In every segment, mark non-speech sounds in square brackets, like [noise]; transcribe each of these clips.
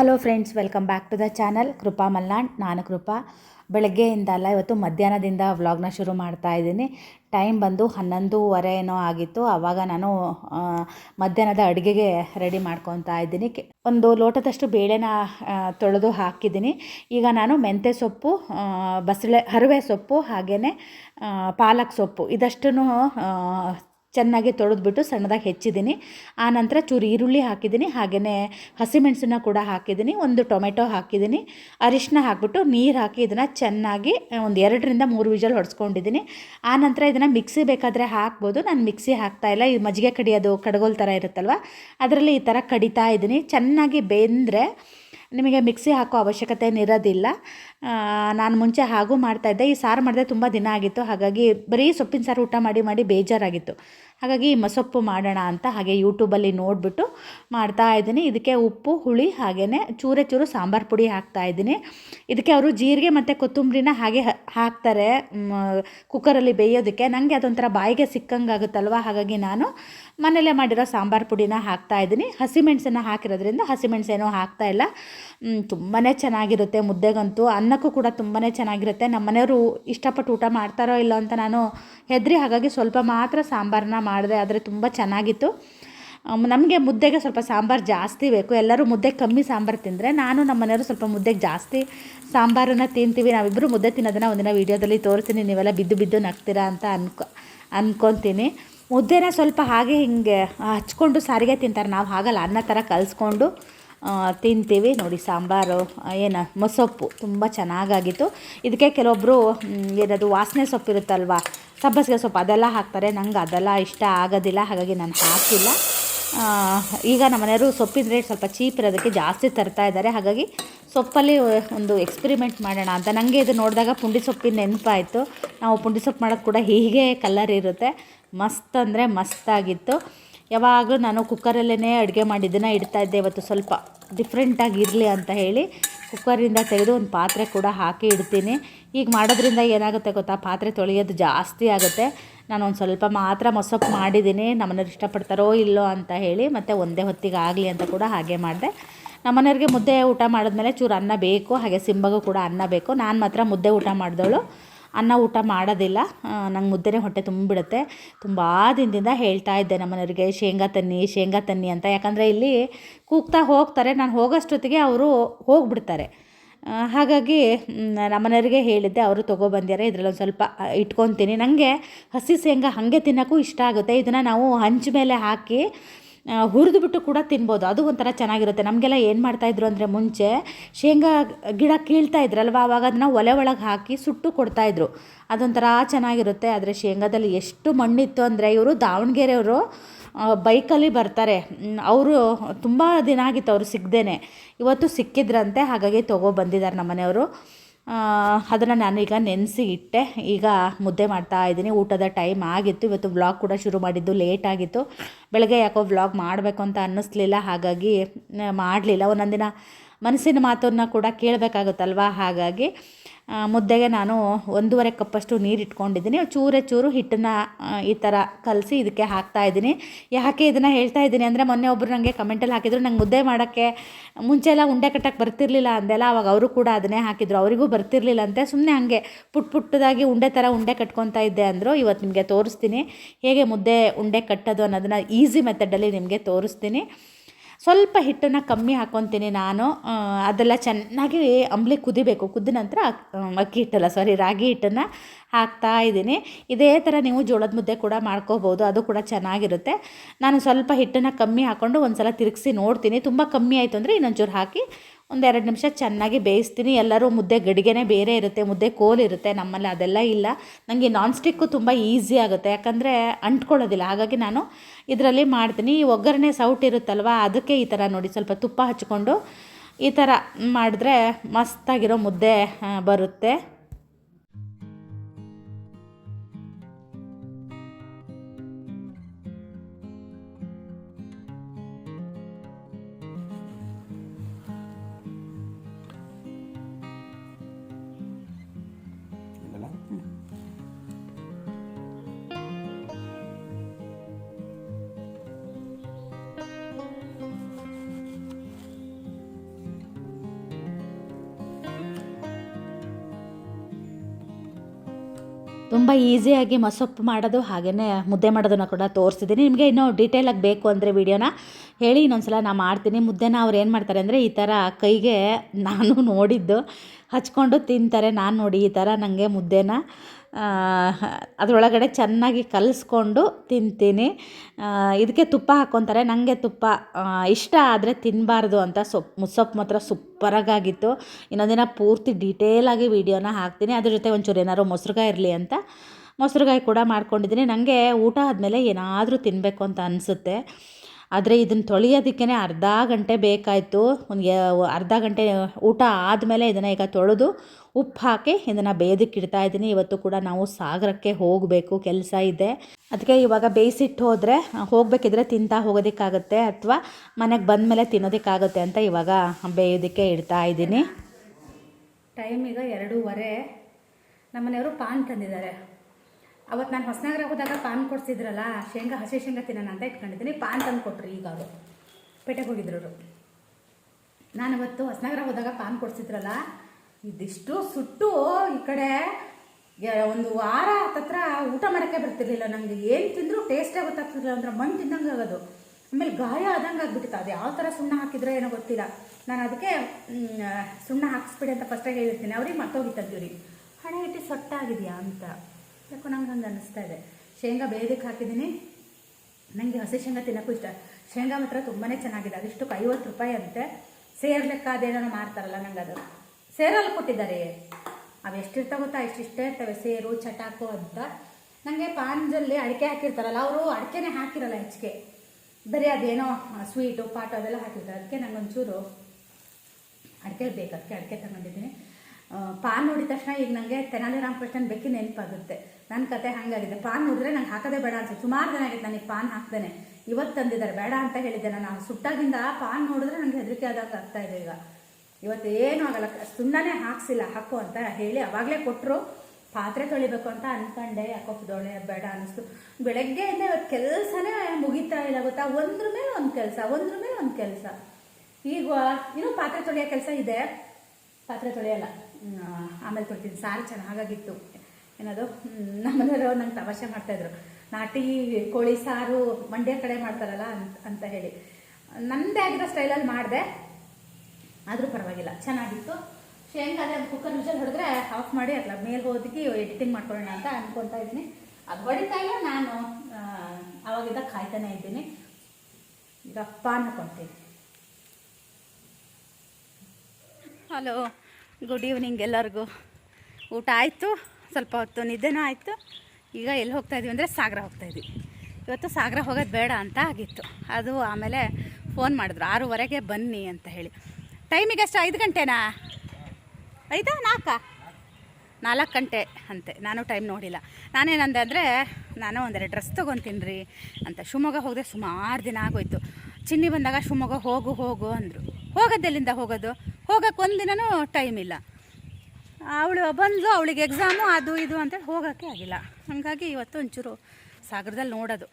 Hello friends welcome back to the channel Krupa Malnad, ನಾನು ಕೃಪಾ. ಬೆಳಗ್ಗೆಯಿಂದ ಅಲ್ಲ ಇವತ್ತು ಮಧ್ಯಾಹ್ನದಿಂದ ವ್ಲಾಗ್ನ ಶುರು ಮಾಡ್ತಾ ಇದ್ದೀನಿ. ಟೈಮ್ ಬಂದು ಹನ್ನೊಂದೂವರೆ ಏನೋ ಆಗಿತ್ತು. ಆವಾಗ ನಾನು ಮಧ್ಯಾಹ್ನದ ಅಡುಗೆಗೆ ರೆಡಿ ಮಾಡ್ಕೊತಾ ಇದ್ದೀನಿ. ಒಂದು ಲೋಟದಷ್ಟು ಬೇಳೆನ ತೊಳೆದು ಹಾಕಿದ್ದೀನಿ. ಈಗ ನಾನು ಮೆಂತ್ಯ ಸೊಪ್ಪು ಬಸಳೆ, ಹರವೆ ಸೊಪ್ಪು ಹಾಗೆಯೇ ಪಾಲಕ್ ಸೊಪ್ಪು, ಇದಷ್ಟನ್ನು ಚೆನ್ನಾಗಿ ತೊಳೆದ್ಬಿಟ್ಟು ಸಣ್ಣದಾಗಿ ಹೆಚ್ಚಿದ್ದೀನಿ. ಆನಂತರ ಚೂರು ಈರುಳ್ಳಿ ಹಾಕಿದ್ದೀನಿ. ಹಾಗೆಯೇ ಹಸಿಮೆಣಸಿನ ಕೂಡ ಹಾಕಿದ್ದೀನಿ. ಒಂದು ಟೊಮೆಟೊ ಹಾಕಿದ್ದೀನಿ. ಅರಿಶಿನ ಹಾಕಿಬಿಟ್ಟು ನೀರು ಹಾಕಿ ಇದನ್ನು ಚೆನ್ನಾಗಿ ಒಂದು ಎರಡರಿಂದ ಮೂರು ವಿಜಲ್ ಹೊಡೆಸ್ಕೊಂಡಿದ್ದೀನಿ. ಆನಂತರ ಇದನ್ನು ಮಿಕ್ಸಿ ಬೇಕಾದರೆ ಹಾಕ್ಬೋದು. ನಾನು ಮಿಕ್ಸಿ ಹಾಕ್ತಾ ಇಲ್ಲ. ಈ ಮಜ್ಜಿಗೆ ಕಡಿಯೋದು ಕಡಗೋಲ್ ಥರ ಇರುತ್ತಲ್ವ? ಅದರಲ್ಲಿ ಈ ಥರ ಕಡಿತಾ ಇದ್ದೀನಿ. ಚೆನ್ನಾಗಿ ಬೆಂದರೆ ನಿಮಗೆ ಮಿಕ್ಸಿ ಹಾಕೋ ಅವಶ್ಯಕತೆ ಇರೋದಿಲ್ಲ. ನಾನು ಮುಂಚೆ ಹಾಗೂ ಮಾಡ್ತಾಯಿದ್ದೆ ಈ ಸಾರು ಮಾಡಿದೆ ತುಂಬ ದಿನ ಆಗಿತ್ತು. ಹಾಗಾಗಿ ಬರೀ ಸೊಪ್ಪಿನ ಸಾರು ಊಟ ಮಾಡಿ ಮಾಡಿ ಬೇಜಾರಾಗಿತ್ತು. ಹಾಗಾಗಿ ಮಸೊಪ್ಪು ಮಾಡೋಣ ಅಂತ ಹಾಗೆ ಯೂಟ್ಯೂಬಲ್ಲಿ ನೋಡಿಬಿಟ್ಟು ಮಾಡ್ತಾ ಇದ್ದೀನಿ. ಇದಕ್ಕೆ ಉಪ್ಪು, ಹುಳಿ ಹಾಗೇ ಚೂರೆ ಚೂರು ಸಾಂಬಾರು ಪುಡಿ ಹಾಕ್ತಾ ಇದ್ದೀನಿ. ಇದಕ್ಕೆ ಅವರು ಜೀರಿಗೆ ಮತ್ತು ಕೊತ್ತಂಬರಿನ ಹಾಗೆ ಹಾಕ್ತಾರೆ. ಕುಕ್ಕರಲ್ಲಿ ಬೇಯೋದಕ್ಕೆ. ನನಗೆ ಅದೊಂಥರ ಬಾಯಿಗೆ ಸಿಕ್ಕಂಗಾಗುತ್ತಲ್ವ? ಹಾಗಾಗಿ ನಾನು ಮನೆಯಲ್ಲೇ ಮಾಡಿರೋ ಸಾಂಬಾರು ಪುಡಿನ ಹಾಕ್ತಾ ಇದ್ದೀನಿ. ಹಸಿಮೆಣಸನ್ನು ಹಾಕಿರೋದ್ರಿಂದ ಹಸಿಮೆಣಸೇನೂ ಹಾಕ್ತಾ ಇಲ್ಲ. ತುಂಬಾ ಚೆನ್ನಾಗಿರುತ್ತೆ ಮುದ್ದೆಗಂತೂ. ಅನ್ನಕ್ಕೂ ಕೂಡ ತುಂಬಾ ಚೆನ್ನಾಗಿರುತ್ತೆ. ನಮ್ಮ ಮನೆಯವರು ಇಷ್ಟಪಟ್ಟು ಊಟ ಮಾಡ್ತಾರೋ ಇಲ್ಲೋ ಅಂತ ನಾನು ಹೆದರಿ. ಹಾಗಾಗಿ ಸ್ವಲ್ಪ ಮಾತ್ರ ಸಾಂಬಾರನ್ನ ಮಾಡಿದೆ, ಆದರೆ ತುಂಬ ಚೆನ್ನಾಗಿತ್ತು. ನಮಗೆ ಮುದ್ದೆಗೆ ಸ್ವಲ್ಪ ಸಾಂಬಾರು ಜಾಸ್ತಿ ಬೇಕು. ಎಲ್ಲರೂ ಮುದ್ದೆ ಕಮ್ಮಿ ಸಾಂಬಾರು ತಿಂದರೆ ನಾನು ನಮ್ಮ ಮನೆಯವರು ಸ್ವಲ್ಪ ಮುದ್ದೆಗೆ ಜಾಸ್ತಿ ಸಾಂಬಾರನ್ನು ತಿಂತೀವಿ. ನಾವಿಬ್ಬರು ಮುದ್ದೆ ತಿನ್ನೋದನ್ನು ಒಂದಿನ ವೀಡಿಯೋದಲ್ಲಿ ತೋರಿಸ್ತೀನಿ. ನೀವೆಲ್ಲ ಬಿದ್ದು ಬಿದ್ದು ನಗ್ತೀರಾ ಅಂತ ಅನ್ಕೊ, ಅನ್ಕೊತೀನಿ. ಮುದ್ದೆನ ಸ್ವಲ್ಪ ಹಾಗೆ ಹಿಂಗೆ ಹಚ್ಕೊಂಡು ಸಾರಿಗೆ ತಿಂತಾರೆ. ನಾವು ಹಾಗಲ್ಲ, ಅನ್ನ ಥರ ಕಲಿಸ್ಕೊಂಡು ತಿಂತೀವಿ. ನೋಡಿ, ಸಾಂಬಾರು ಏನು ಮೊಸೊಪ್ಪು ತುಂಬ ಚೆನ್ನಾಗಾಗಿತ್ತು. ಇದಕ್ಕೆ ಕೆಲವೊಬ್ಬರು ಏನದು, ವಾಸನೆ ಸೊಪ್ಪು ಇರುತ್ತಲ್ವ ಸಬ್ಬಸಿಗೆ ಸೊಪ್ಪು, ಅದೆಲ್ಲ ಹಾಕ್ತಾರೆ. ನಂಗೆ ಅದೆಲ್ಲ ಇಷ್ಟ ಆಗೋದಿಲ್ಲ, ಹಾಗಾಗಿ ನಾನು ಹಾಕಿಲ್ಲ. ಈಗ ನಮ್ಮ ಮನೆಯವರು ಸೊಪ್ಪಿನ ರೇಟ್ ಸ್ವಲ್ಪ ಚೀಪ್ ಇರೋದಕ್ಕೆ ಜಾಸ್ತಿ ತರ್ತಾ ಇದ್ದಾರೆ. ಹಾಗಾಗಿ ಸೊಪ್ಪಲ್ಲಿ ಒಂದು ಎಕ್ಸ್ಪೆರಿಮೆಂಟ್ ಮಾಡೋಣ ಅಂತ. ನನಗೆ ಇದು ನೋಡಿದಾಗ ಪುಂಡಿ ಸೊಪ್ಪಿನ ನೆನಪಾಯಿತು. ನಾವು ಪುಂಡಿ ಸೊಪ್ಪು ಮಾಡೋದು ಕೂಡ ಹೀಗೆ ಕಲರ್ ಇರುತ್ತೆ. ಮಸ್ತ್ ಅಂದರೆ ಮಸ್ತಾಗಿತ್ತು ಯಾವಾಗಲೂ ನಾನು ಕುಕ್ಕರಲ್ಲೇ ಅಡುಗೆ ಮಾಡಿದ್ದನ್ನು ಇಡ್ತಾ ಇದ್ದೆ. ಇವತ್ತು ಸ್ವಲ್ಪ ಡಿಫ್ರೆಂಟಾಗಿ ಇರಲಿ ಅಂತ ಹೇಳಿ ಕುಕ್ಕರಿಂದ ತೆಗೆದು ಒಂದು ಪಾತ್ರೆ ಕೂಡ ಹಾಕಿ ಇಡ್ತೀನಿ. ಈಗ ಮಾಡೋದ್ರಿಂದ ಏನಾಗುತ್ತೆ ಗೊತ್ತಾ? ಪಾತ್ರೆ ತೊಳೆಯೋದು ಜಾಸ್ತಿ ಆಗುತ್ತೆ. ನಾನು ಒಂದು ಸ್ವಲ್ಪ ಮಾತ್ರ ಮೊಸಪ್ಪು ಮಾಡಿದ್ದೀನಿ. ನಮ್ಮನೆಯವ್ರು ಇಷ್ಟಪಡ್ತಾರೋ ಇಲ್ಲೋ ಅಂತ ಹೇಳಿ ಮತ್ತು ಒಂದೇ ಹೊತ್ತಿಗೆ ಆಗಲಿ ಅಂತ ಕೂಡ ಹಾಗೆ ಮಾಡಿದೆ. ನಮ್ಮನೆಯವ್ರಿಗೆ ಮುದ್ದೆ ಊಟ ಮಾಡಿದ್ಮೇಲೆ ಚೂರು ಅನ್ನ ಬೇಕು. ಹಾಗೆ ಸಿಂಬಗೂ ಕೂಡ ಅನ್ನ ಬೇಕು. ನಾನು ಮಾತ್ರ ಮುದ್ದೆ ಊಟ ಮಾಡಿದವಳು. ಅನ್ನ ಊಟ ಮಾಡೋದಿಲ್ಲ. ನಂಗೆ ಮುದ್ದೆನೇ ಹೊಟ್ಟೆ ತುಂಬಿಬಿಡುತ್ತೆ. ತುಂಬ ದಿನದಿಂದ ಹೇಳ್ತಾ ಇದ್ದೆ ನಮ್ಮನೆಯವ್ರಿಗೆ, ಶೇಂಗಾ ತನ್ನಿ ಶೇಂಗಾ ತನ್ನಿ ಅಂತ. ಯಾಕಂದರೆ ಇಲ್ಲಿ ಕೂಗ್ತಾ ಹೋಗ್ತಾರೆ. ನಾನು ಹೋಗೋಷ್ಟೊತ್ತಿಗೆ ಅವರು ಹೋಗ್ಬಿಡ್ತಾರೆ. ಹಾಗಾಗಿ ನಮ್ಮ ನಮ್ಮನೆಯವ್ರಿಗೆ ಹೇಳಿದ್ದೆ, ಅವರು ತೊಗೊಬಂದ್ಯಾರೆ ಇದರಲ್ಲಿ ಒಂದು ಸ್ವಲ್ಪ ಇಟ್ಕೊತೀನಿ. ನನಗೆ ಹಸಿ ಶೇಂಗಾ ಹಾಗೆ ತಿನ್ನೋಕ್ಕೂ ಇಷ್ಟ ಆಗುತ್ತೆ. ಇದನ್ನು ನಾವು ಹಂಚ ಮೇಲೆ ಹಾಕಿ ಹುರಿದು ಬಿಟ್ಟು ಕೂಡ ತಿನ್ಬೋದು. ಅದು ಒಂಥರ ಚೆನ್ನಾಗಿರುತ್ತೆ. ನಮಗೆಲ್ಲ ಏನು ಮಾಡ್ತಾಯಿದ್ರು ಅಂದರೆ ಮುಂಚೆ ಶೇಂಗಾ ಗಿಡ ಕೀಳ್ತಾ ಇದ್ರಲ್ವ? ಆವಾಗ ಅದನ್ನ ಒಲೆ ಒಳಗೆ ಹಾಕಿ ಸುಟ್ಟು ಕೊಡ್ತಾಯಿದ್ರು ಅದೊಂಥರ ಚೆನ್ನಾಗಿರುತ್ತೆ. ಆದರೆ ಶೇಂಗಾದಲ್ಲಿ ಎಷ್ಟು ಮಣ್ಣಿತ್ತು ಅಂದರೆ ಇವರು ದಾವಣಗೆರೆಯವರು ಬೈಕಲ್ಲಿ ಬರ್ತಾರೆ. ಅವರು ತುಂಬ ದಿನ ಆಗಿತ್ತು ಅವರು ಸಿಗ್ದೇ ಇವತ್ತು ಸಿಕ್ಕಿದ್ರಂತೆ, ಹಾಗಾಗಿ ತೊಗೊಬಂದಿದ್ದಾರೆ ನಮ್ಮ ಮನೆಯವರು ಅದನ್ನು ನಾನೀಗ ನೆನೆಸಿ ಇಟ್ಟೆ. ಈಗ ಮುದ್ದೆ ಮಾಡ್ತಾ ಇದ್ದೀನಿ. ಊಟದ ಟೈಮ್ ಆಗಿತ್ತು. ಇವತ್ತು ವ್ಲಾಗ್ ಕೂಡ ಶುರು ಮಾಡಿದ್ದು ಲೇಟ್ ಆಗಿತ್ತು. ಬೆಳಗ್ಗೆ ಯಾಕೋ ವ್ಲಾಗ್ ಮಾಡಬೇಕು ಅಂತ ಅನ್ನಿಸ್ಲಿಲ್ಲ. ಹಾಗಾಗಿ ಮಾಡಲಿಲ್ಲ. ಒಂದೊಂದು ದಿನ ಮನಸ್ಸಿನ ಮಾತನ್ನು ಕೂಡ ಕೇಳಬೇಕಾಗುತ್ತಲ್ವ? ಹಾಗಾಗಿ ಮುದ್ದೆಗೆ ನಾನು ಒಂದೂವರೆ ಕಪ್ಪಷ್ಟು ನೀರು ಇಟ್ಕೊಂಡಿದ್ದೀನಿ ಚೂರೆ ಚೂರು ಹಿಟ್ಟನ್ನ ಈ ಥರ ಕಲಸಿ ಇದಕ್ಕೆ ಹಾಕ್ತಾ ಇದ್ದೀನಿ. ಯಾಕೆ ಇದನ್ನು ಹೇಳ್ತಾ ಇದ್ದೀನಿ ಅಂದರೆ ಮೊನ್ನೆ ಒಬ್ಬರು ನನಗೆ ಕಮೆಂಟಲ್ಲಿ ಹಾಕಿದ್ರು, ನಂಗೆ ಮುದ್ದೆ ಮಾಡೋಕ್ಕೆ ಮುಂಚೆ ಎಲ್ಲ ಉಂಡೆ ಕಟ್ಟಕ್ಕೆ ಬರ್ತಿರ್ಲಿಲ್ಲ ಅಂದೆಲ್ಲ, ಅವಾಗ ಅವರು ಕೂಡ ಅದನ್ನೇ ಹಾಕಿದ್ರು. ಅವರಿಗೂ ಬರ್ತಿರ್ಲಿಲ್ಲ ಅಂತೆ. ಸುಮ್ಮನೆ ಹಾಗೆ ಪುಟ್ ಪುಟ್ಟದಾಗಿ ಉಂಡೆ ಥರ ಉಂಡೆ ಕಟ್ಕೊತಾ ಇದ್ದೆ ಅಂದರು. ಇವತ್ತು ನಿಮಗೆ ತೋರಿಸ್ತೀನಿ. ಹೇಗೆ ಮುದ್ದೆ ಉಂಡೆ ಕಟ್ಟೋದು ಅನ್ನೋದನ್ನು ಈಸಿ ಮೆಥಡಲ್ಲಿ ನಿಮಗೆ ತೋರಿಸ್ತೀನಿ. ಸ್ವಲ್ಪ ಹಿಟ್ಟನ್ನು ಕಮ್ಮಿ ಹಾಕ್ಕೊತೀನಿ ನಾನು. ಅದೆಲ್ಲ ಚೆನ್ನಾಗಿ ಅಂಬ್ಲಿ ಕುದಿಬೇಕು. ಕುದ್ದ ನಂತರ ಅಕ್ಕಿ ಹಿಟ್ಟಲ್ಲ ಸಾರಿ ರಾಗಿ ಹಿಟ್ಟನ್ನು ಹಾಕ್ತಾ ಇದ್ದೀನಿ. ಇದೇ ಥರ ನೀವು ಜೋಳದ ಮುದ್ದೆ ಕೂಡ ಮಾಡ್ಕೋಬೋದು. ಅದು ಕೂಡ ಚೆನ್ನಾಗಿರುತ್ತೆ. ನಾನು ಸ್ವಲ್ಪ ಹಿಟ್ಟನ್ನು ಕಮ್ಮಿ ಹಾಕ್ಕೊಂಡು ಒಂದು ಸಲ ತಿರುಗಿಸಿ ನೋಡ್ತೀನಿ. ತುಂಬ ಕಮ್ಮಿ ಆಯಿತು ಅಂದರೆ ಇನ್ನೊಂಚೂರು ಹಾಕಿ ಒಂದೆರಡು ನಿಮಿಷ ಚೆನ್ನಾಗಿ ಬೇಯಿಸ್ತೀನಿ. ಎಲ್ಲರೂ ಮುದ್ದೆ ಗಡಿಗೆನೇ ಬೇರೆ ಇರುತ್ತೆ, ಮುದ್ದೆ ಕೋಲ್ ಇರುತ್ತೆ ನಮ್ಮಲ್ಲಿ, ಅದೆಲ್ಲ ಇಲ್ಲ. ನನಗೆ ನಾನ್ ಸ್ಟಿಕ್ಕು ತುಂಬ ಈಸಿ ಆಗುತ್ತೆ. ಯಾಕಂದರೆ ಅಂಟ್ಕೊಳ್ಳೋದಿಲ್ಲ. ಹಾಗಾಗಿ ನಾನು ಇದರಲ್ಲಿ ಮಾಡ್ತೀನಿ. ಈ ಒಗ್ಗರಣೆ ಸೌಟ್ ಇರುತ್ತಲ್ವ, ಅದಕ್ಕೆ ಈ ಥರ ನೋಡಿ. ಸ್ವಲ್ಪ ತುಪ್ಪ ಹಚ್ಕೊಂಡು ಈ ಥರ ಮಾಡಿದ್ರೆ ಮಸ್ತಾಗಿರೋ ಮುದ್ದೆ ಬರುತ್ತೆ. ತುಂಬ ಈಸಿಯಾಗಿ ಮಸೊಪ್ಪು ಮಾಡೋದು ಹಾಗೆಯೇ ಮುದ್ದೆ ಮಾಡೋದನ್ನು ಕೂಡ ತೋರಿಸಿದ್ದೀನಿ ನಿಮಗೆ ಇನ್ನೂ ಡೀಟೇಲಾಗಿ ಬೇಕು ಅಂದರೆ ವೀಡಿಯೋನ ಹೇಳಿ, ಇನ್ನೊಂದ್ಸಲ ನಾನು ಮಾಡ್ತೀನಿ. ಮುದ್ದೆನ ಅವ್ರು ಏನು ಮಾಡ್ತಾರೆ ಅಂದರೆ ಈ ಥರ ಕೈಗೆ ನಾನು ನೋಡಿದ್ದು ಹಚ್ಕೊಂಡು ತಿಂತಾರೆ. ನಾನು ನೋಡಿ ಈ ಥರ ನನಗೆ ಮುದ್ದೆನ ಅದರೊಳಗಡೆ ಚೆನ್ನಾಗಿ ಕಲಿಸ್ಕೊಂಡು ತಿಂತೀನಿ. ಇದಕ್ಕೆ ತುಪ್ಪ ಹಾಕ್ಕೊತಾರೆ. ನನಗೆ ತುಪ್ಪ ಇಷ್ಟ ಆದರೆ ತಿನ್ನಬಾರ್ದು ಅಂತ ಸೊಪ್ಪು ಮುಸ್ಸೊಪ್ಪು ಮಾತ್ರ ಸೂಪರಾಗಿತ್ತು ಇನ್ನೊಂದಿನ ಪೂರ್ತಿ ಡೀಟೇಲಾಗಿ ವೀಡಿಯೋನ ಹಾಕ್ತೀನಿ. ಅದ್ರ ಜೊತೆ ಒಂಚೂರು ಏನಾದ್ರು ಮೊಸರುಗಾಯಿ ಇರಲಿ ಅಂತ ಮೊಸರುಗಾಯಿ ಕೂಡ ಮಾಡ್ಕೊಂಡಿದ್ದೀನಿ. ನನಗೆ ಊಟ ಆದಮೇಲೆ ಏನಾದರೂ ತಿನ್ನಬೇಕು ಅಂತ ಅನಿಸುತ್ತೆ. ಆದರೆ ಇದನ್ನು ತೊಳೆಯೋದಕ್ಕೇ ಅರ್ಧ ಗಂಟೆ ಬೇಕಾಯಿತು. ಒಂದು ಅರ್ಧ ಗಂಟೆ ಊಟ ಆದಮೇಲೆ ಇದನ್ನು ಈಗ ತೊಳೆದು ಉಪ್ಪು ಹಾಕಿ ಇದನ್ನು ಬೇಯೋದಕ್ಕಿಡ್ತಾ ಇದ್ದೀನಿ. ಇವತ್ತು ಕೂಡ ನಾವು ಸಾಗರಕ್ಕೆ ಹೋಗಬೇಕು, ಕೆಲಸ ಇದೆ. ಅದಕ್ಕೆ ಇವಾಗ ಬೇಯಿಸಿಟ್ಟು ಹೋದರೆ, ಹೋಗಬೇಕಿದ್ರೆ ತಿಂತಾ ಹೋಗೋದಕ್ಕಾಗುತ್ತೆ ಅಥವಾ ಮನೆಗೆ ಬಂದಮೇಲೆ ತಿನ್ನೋದಕ್ಕಾಗುತ್ತೆ ಅಂತ ಇವಾಗ ಬೇಯೋದಕ್ಕೆ ಇಡ್ತಾ ಇದ್ದೀನಿ. ಟೈಮ್ ಈಗ ಎರಡೂವರೆ. ನಮ್ಮನೆಯವರು ಪಾನ್ ತಂದಿದ್ದಾರೆ. ಅವತ್ತು ನಾನು ಹೊಸನಗರ ಹೋದಾಗ ಪಾನ್ ಕೊಡ್ಸಿದ್ರಲ್ಲ, ಶೇಂಗಾ, ಹಸಿ ಶೇಂಗಾ ತಿನ್ನೋಣ ಅಂತ ಇಟ್ಕೊಂಡಿದ್ದೀನಿ. ಪಾನ್ ತಂದು ಕೊಟ್ರು ಈಗ ಅವರು. ಪೇಟೆಗೆ ಹೋಗಿದ್ರು ಅವರು. ನಾನು ಅವತ್ತು ಹೊಸನಗರ ಹೋದಾಗ ಪಾನ್ ಕೊಡ್ಸಿದ್ರಲ್ಲ, ಇದಿಷ್ಟು ಸುಟ್ಟು ಈ ಕಡೆ ಒಂದು ವಾರ ಹತ್ತತ್ರ ಊಟ ಮಾಡೋಕ್ಕೆ ಬರ್ತಿರ್ಲಿಲ್ಲ ನನಗೆ ಏನು ತಿಂದರೂ ಟೇಸ್ಟೇ ಗೊತ್ತಾಗ್ತಿರ್ಲಿಲ್ಲ ಅಂದ್ರೆ ಮಣ್ಣು ತಿಂದಂಗೆ ಆಗೋದು. ಆಮೇಲೆ ಗಾಯ ಆದಂಗೆ ಆಗ್ಬಿಟ್ಟಿತ್ತು. ಅದು ಯಾವ ಥರ ಸುಣ್ಣ ಹಾಕಿದ್ರೆ ಏನೋ ಗೊತ್ತಿಲ್ಲ. ನಾನು ಅದಕ್ಕೆ ಸುಣ್ಣ ಹಾಕಿಸ್ಬಿಡಿ ಅಂತ ಫಸ್ಟಾಗಿ ಹೇಳಿರ್ತೀನಿ. ಅವ್ರಿಗೆ ಮರ್ತೋಗಿತ್ತಂತೀವ್ರಿ ಹಣ ಇಟ್ಟು ಸೊಟ್ಟಾಗಿದೆಯಾ ಅಂತ. ಯಾಕೋ ನಂಗೆ ಹಂಗೆ ಅನ್ನಿಸ್ತಾ ಇದೆ. ಶೇಂಗಾ ಬೇಯದಕ್ಕೆ ಹಾಕಿದ್ದೀನಿ. ನನಗೆ ಹಸಿ ಶೇಂಗಾ ತಿನ್ನೋಕ್ಕೂ ಇಷ್ಟ. ಶೇಂಗಾ ಮಾತ್ರ ತುಂಬಾ ಚೆನ್ನಾಗಿದೆ. ಅದಿಷ್ಟಕ್ಕೆ ಐವತ್ತು ರೂಪಾಯಿ ಅಂತೆ. ಸೇರ್ ಲೆಕ್ಕ ಅದೇನೋ ಮಾಡ್ತಾರಲ್ಲ ನಂಗೆ ಅದು. ಸೇರಲ್ಲಿ ಕೊಟ್ಟಿದ್ದಾರೆ. ಅವು ಎಷ್ಟಿರ್ತಾವೆ ಗೊತ್ತಾ? ಇಷ್ಟಿಷ್ಟೇ ಇರ್ತವೆ. ಸೇರು, ಚಟಾಕು ಅಂತ. ನನಗೆ ಪಾನ್ಜಲ್ಲಿ ಅಡಿಕೆ ಹಾಕಿರ್ತಾರಲ್ಲ, ಅವರು ಅಡಿಕೆನೇ ಹಾಕಿರಲ್ಲ ಹೆಚ್ಚಿಗೆ. ಬರೀ ಅದೇನೋ ಸ್ವೀಟು ಪಾಟು ಅದೆಲ್ಲ ಹಾಕಿರ್ತಾರೆ. ಅದಕ್ಕೆ ನಂಗೊಂಚೂರು ಅಡಿಕೆ ಬೇಕು. ಅದಕ್ಕೆ ಅಡಿಕೆ ತಗೊಂಡಿದ್ದೀನಿ. ಪಾನ್ ನೋಡಿದ ತಕ್ಷಣ ಈಗ ನನಗೆ ತೆನಾಲಿ ರಾಮಕೃಷ್ಣನ್ ಬೆಕ್ಕಿ ನೆನಪಾಗುತ್ತೆ. ನನ್ನ ಕತೆ ಹಾಗಾಗಿದೆ. ಪಾನ್ ನೋಡಿದ್ರೆ ನಂಗೆ ಹಾಕೋದೇ ಬೇಡ ಅನ್ಸುತ್ತೆ. ಸುಮಾರು ದಿನ ಆಗಿತ್ತು ನನಗೆ ಪಾನ್ ಹಾಕ್ದೇನೆ. ಇವತ್ತು ತಂದಿದ್ದಾರೆ. ಬೇಡ ಅಂತ ಹೇಳಿದ್ದೆ ನಾನು. ಸುಟ್ಟಾಗಿಂದ ಪಾನ್ ನೋಡಿದ್ರೆ ನನಗೆ ಹೆದರಿಕೆ ಆದಂಗೆ ಆಗ್ತಾ ಇದೆ ಈಗ. ಇವತ್ತು ಏನೂ ಆಗಲ್ಲ. ಸುಮ್ಮನೆ ಹಾಕ್ಸಿಲ್ಲ. ಹಾಕು ಅಂತ ಹೇಳಿ ಅವಾಗಲೇ ಕೊಟ್ಟರು ಪಾತ್ರೆ ತೊಳಿಬೇಕು ಅಂತ ಅನ್ಕೊಂಡೆ. ಯಾಕೋ ದೊಳೆ ಬೇಡ ಅನ್ನಿಸ್ತು ಬೆಳಗ್ಗೆಯಿಂದ ಇವತ್ತು ಕೆಲಸನೇ ಮುಗಿತಾ ಇಲ್ಲ ಗೊತ್ತಾ? ಒಂದ್ರ ಮೇಲೆ ಒಂದು ಕೆಲಸ, ಒಂದ್ರ ಮೇಲೆ ಒಂದು ಕೆಲಸ. ಈಗ ಇನ್ನೂ ಪಾತ್ರೆ ತೊಳೆಯೋ ಕೆಲಸ ಇದೆ. ಪಾತ್ರೆ ತೊಳೆಯಲ್ಲ. ಆಮೇಲೆ ಕೊಡ್ತೀನಿ. ಸಾರು, ಚೆನ್ನಾಗಾಗಿತ್ತು. ಏನದು? ನಮ್ಮನೆಯವರು ನಂಗೆ ತಮಾಷೆ ಮಾಡ್ತಾಯಿದ್ರು. ನಾಟಿ, ಕೋಳಿ ಸಾರು ಮಂಡ್ಯ ಕಡೆ ಮಾಡ್ತಾರಲ್ಲ ಅಂತ ಅಂತ ಹೇಳಿ. ನನ್ನದೇ ಆಗಿರೋ ಸ್ಟೈಲಲ್ಲಿ ಮಾಡಿದೆ. ಆದರೂ ಪರವಾಗಿಲ್ಲ. ಚೆನ್ನಾಗಿತ್ತು. ಶೇಂಗಾದ ಕುಕ್ಕರ್ ವಿಷಲ್ ಹೊಡೆದ್ರೆ ಆಫ್ ಮಾಡಿ ಅಟ್ಲ ಮೇಲೆ ಹೋದಕ್ಕೆ ಎಡಿಟಿಂಗ್ ಮಾಡ್ಕೊಳ್ಳೋಣ ಅಂತ ಅನ್ಕೊತಾ ಇದ್ದೀನಿ. ಅದು ಹೊಡಿತಾ ನಾನು. ಆವಾಗಿದ್ದ ಕಾಯ್ತಾನೆ ಇದ್ದೀನಿ. ಈಗ ಪಾನ್ ಹಾಕೊಳ್ತೀನಿ ಹಲೋ. ಗುಡ್ ಈವ್ನಿಂಗ್ ಎಲ್ಲರಿಗೂ. ಊಟ ಆಯಿತು, ಸ್ವಲ್ಪ ಹೊತ್ತು ನಿದ್ದೆನೂ ಆಯಿತು. ಈಗ ಎಲ್ಲಿ ಹೋಗ್ತಾ ಇದೀವಿ ಅಂದರೆ ಸಾಗರ ಹೋಗ್ತಾ ಇದ್ವಿ. ಇವತ್ತು ಸಾಗರ ಹೋಗೋದು ಬೇಡ ಅಂತ ಆಗಿತ್ತು. ಅದು ಆಮೇಲೆ ಫೋನ್ ಮಾಡಿದ್ರು, ಆರೂವರೆಗೆ ಬನ್ನಿ ಅಂತ ಹೇಳಿ. ಟೈಮಿಗೆ ಎಷ್ಟು? ಐದು ಗಂಟೆನಾ? ಐದಾ? ನಾಲ್ಕಾ? ನಾಲ್ಕು ಗಂಟೆ ಅಂತೆ. ನಾನು ಟೈಮ್ ನೋಡಿಲ್ಲ. ನಾನೇನಂದೆ ಅಂದರೆ, ನಾನು ಒಂದೆರಡು ಡ್ರೆಸ್ ತೊಗೊತೀನಿ ರೀ ಅಂತ. ಶಿವಮೊಗ್ಗ ಹೋಗದೆ ಸುಮಾರು ದಿನ ಆಗೋಯ್ತು. ಚಿನ್ನಿ ಬಂದಾಗ ಶಿವಮೊಗ್ಗ ಹೋಗು ಹೋಗು ಅಂದರು. ಹೋಗೋದೆಲ್ಲಿಂದ ಹೋಗೋದು? ಹೋಗಕ್ಕೆ ಒಂದು ದಿನವೂ ಟೈಮ್ ಇಲ್ಲ. ಅವಳು ಬಂದಳು ಅವಳಿಗೆ ಎಕ್ಸಾಮು ಅದು ಇದು ಅಂತೇಳಿ ಹೋಗೋಕ್ಕೆ ಆಗಿಲ್ಲ. ಹಾಗಾಗಿ ಇವತ್ತು ಒಂಚೂರು ಸಾಗರದಲ್ಲಿ ನೋಡೋದು.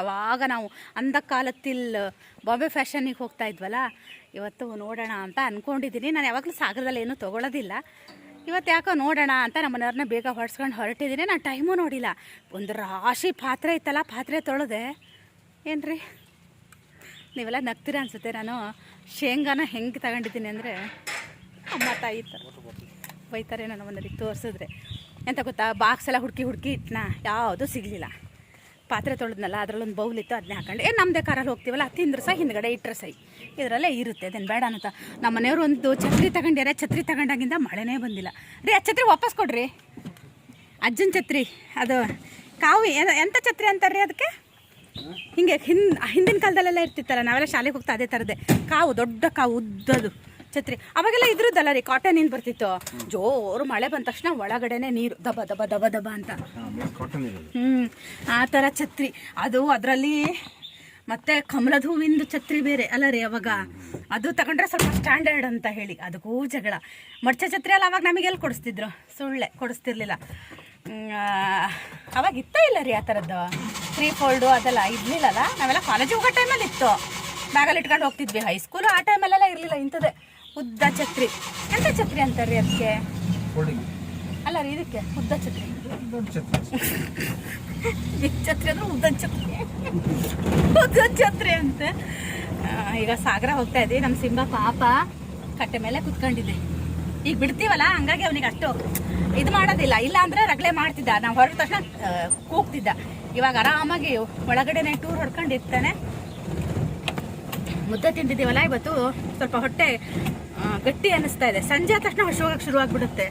ಅವಾಗ ನಾವು ಅಂದ ಕಾಲತ್ತಿಲ್ ಬಾಂಬೆ ಫ್ಯಾಷನಿಗೆ ಹೋಗ್ತಾ ಇದ್ವಲ್ಲ, ಇವತ್ತು ನೋಡೋಣ ಅಂತ ಅಂದ್ಕೊಂಡಿದ್ದೀನಿ ನಾನು ಯಾವಾಗಲೂ ಸಾಗರದಲ್ಲಿ ಏನೂ ತೊಗೊಳೋದಿಲ್ಲ. ಇವತ್ತು ಯಾಕೋ ನೋಡೋಣ ಅಂತ ನಮ್ಮನೆಯವ್ರನ್ನ ಬೇಗ ಹೊಡ್ಸ್ಕೊಂಡು ಹೊರಟಿದ್ದೀನಿ ನಾನು ಟೈಮು ನೋಡಿಲ್ಲ. ಒಂದು ರಾಶಿ ಪಾತ್ರೆ ಇತ್ತಲ್ಲ, ಪಾತ್ರೆ ತೊಳೆದೆ. ಏನು ರೀ ನೀವೆಲ್ಲ ನಗ್ತೀರ ಅನ್ಸುತ್ತೆ. ನಾನು ಶೇಂಗಾನ ಹೆಂಗೆ ತಗೊಂಡಿದ್ದೀನಿ ಅಂದರೆ ಅಮ್ಮ ತಾಯಿ ಬೈತಾರೆ ನಾನು ಒಂದರಿಗೆ ತೋರಿಸಿದ್ರೆ. ಎಂತ ಗೊತ್ತಾ? ಬಾಕ್ಸ್ ಎಲ್ಲ ಹುಡುಕಿ ಹುಡುಕಿ ಇಟ್ನಾ? ಯಾವುದೂ ಸಿಗಲಿಲ್ಲ. ಪಾತ್ರೆ ತೊಳೆದ್ನಲ್ಲ, ಅದರಲ್ಲೊಂದು ಇತ್ತು ಅದನ್ನೇ ಹಾಕೊಂಡು. ಏ ನಮ್ಮದೇ ಕಾರಲ್ಲಿ ಹೋಗ್ತೀವಲ್ಲ, ತಿಂದ್ರೆ ಸಹ ಹಿಂದ್ಗಡೆ ಇಟ್ಟರೆ ಸೈ ಇದರಲ್ಲೇ ಇರುತ್ತೆ, ಅದೇನು ಬೇಡ ಅಂತ ನಮ್ಮ ಮನೆಯವರು ಒಂದು ಛತ್ರಿ ತಗೊಂಡ್ಯಾರೆ ಛತ್ರಿ ತಗೊಂಡಾಗಿಂದ ಮಳೆನೇ ಬಂದಿಲ್ಲ. ರೀ, ಆ ಛತ್ರಿ ವಾಪಸ್ ಕೊಡ್ರಿ. ಅಜ್ಜನ ಛತ್ರಿ, ಅದು ಕಾವು ಎಂಥ ಛತ್ರಿ ಅಂತಾರೆ ಅದಕ್ಕೆ? ಹಿಂಗೆ ಹಿಂದ್ ಹಿಂದಿನ ಕಾಲದಲ್ಲೆಲ್ಲ ಇರ್ತಿತ್ತಲ್ಲ ನಾವೆಲ್ಲ ಶಾಲೆಗೆ ಹೋಗ್ತಾ ಅದೇ ಥರದ್ದೆ ಕಾವು ದೊಡ್ಡ ಕಾವು ಉದ್ದದು ಛತ್ರಿ. ಅವಾಗೆಲ್ಲ ಇದ್ರದ್ದಲ್ಲ ರೀ ಕಾಟನ್ ಏನು ಬರ್ತಿತ್ತು? ಜೋರು ಮಳೆ ಬಂದ ತಕ್ಷಣ ಒಳಗಡೆನೆ ನೀರು ದಬ ದಬ ದಬ ದಬ ಅಂತ. ಹ್ಞೂ ಆ ಥರ ಛತ್ರಿ. ಅದು ಅದರಲ್ಲಿ ಮತ್ತೆ ಕಮಲದ ಹೂವಿಂದು ಛತ್ರಿ ಬೇರೆ ಅಲ್ಲ ರೀ ಅವಾಗ. ಅದು ತಗೊಂಡ್ರೆ ಸ್ವಲ್ಪ ಸ್ಟ್ಯಾಂಡರ್ಡ್ ಅಂತ ಹೇಳಿ. ಅದಕ್ಕೂ ಜಗಳ. ಮಡ್ಚ ಛತ್ರಿ ಅಲ್ಲ ಅವಾಗ ನಮಗೆ ಎಲ್ಲಿ ಕೊಡಿಸ್ತಿದ್ರು? ಸುಳ್ಳೆ ಕೊಡಿಸ್ತಿರ್ಲಿಲ್ಲ. ಅವಾಗ ಇತ್ತ ಇಲ್ಲ ರೀ ಆ ಥರದ್ದು ತ್ರೀ ಫೋಲ್ಡು ಅದೆಲ್ಲ ಇರಲಿಲ್ಲಲ್ಲ ನಾವೆಲ್ಲ ಕಾಲೇಜ್ ಹೋಗೋ ಟೈಮಲ್ಲಿ ಇತ್ತು. ಬ್ಯಾಗಲ್ಲಿ ಇಟ್ಕೊಂಡು ಹೋಗ್ತಿದ್ವಿ. ಹೈಸ್ಕೂಲು ಆ ಟೈಮಲ್ಲೆಲ್ಲ ಇರಲಿಲ್ಲ ಇಂಥದ್ದೇ. ಉದ್ದ ಛತ್ರಿ. ಎಂಥ ಛತ್ರಿ ಅಂತಾರೆ ರೀ ಅದಕ್ಕೆ ಅಲ್ಲ ರೀ ಇದಕ್ಕೆ ಉದ್ದ ಛತ್ರಿ. ಛತ್ರಿ. ಅಂದ್ರೆ ಉದ್ದ ಛತ್ರಿ. ಉದ್ದ ಛತ್ರಿ ಅಂತ. ಈಗ ಸಾಗರ ಹೋಗ್ತಾ ಇದ್ದೀವಿ ನಮ್ಮ ಸಿಂಬ ಪಾಪ ಕಟ್ಟೆ ಮೇಲೆ ಕುತ್ಕೊಂಡಿದ್ದೆ ಈಗ ಬಿಡ್ತೀವಲ್ಲ ಹಂಗಾಗಿ ಅವನಿಗೆ ಅಷ್ಟು ಇದು ಮಾಡೋದಿಲ್ಲ. ಇಲ್ಲ ಅಂದ್ರೆ ರಗಳೆ ಮಾಡ್ತಿದ್ದ. ನಾವು ಹೊರಟ ತಕ್ಷಣ ಕೂಗ್ತಿದ್ದ. ಇವಾಗ ಆರಾಮಾಗಿ ಒಳಗಡೆನೆ ಟೂರ್ ಹೊಡ್ಕೊಂಡಿರ್ತಾನೆ. ಮುದ್ದೆ ತಿಂದಿದ್ದೀವಲ್ಲ, ಇವತ್ತು ಸ್ವಲ್ಪ ಹೊಟ್ಟೆ ಗಟ್ಟಿ ಅನ್ನಿಸ್ತಾ ಇದೆ. ಸಂಜೆ ತಕ್ಷಣ ತಕ್ಷಣ ಹೋಗಕ್ಕೆ ಶುರುವಾಗ್ಬಿಡುತ್ತೆ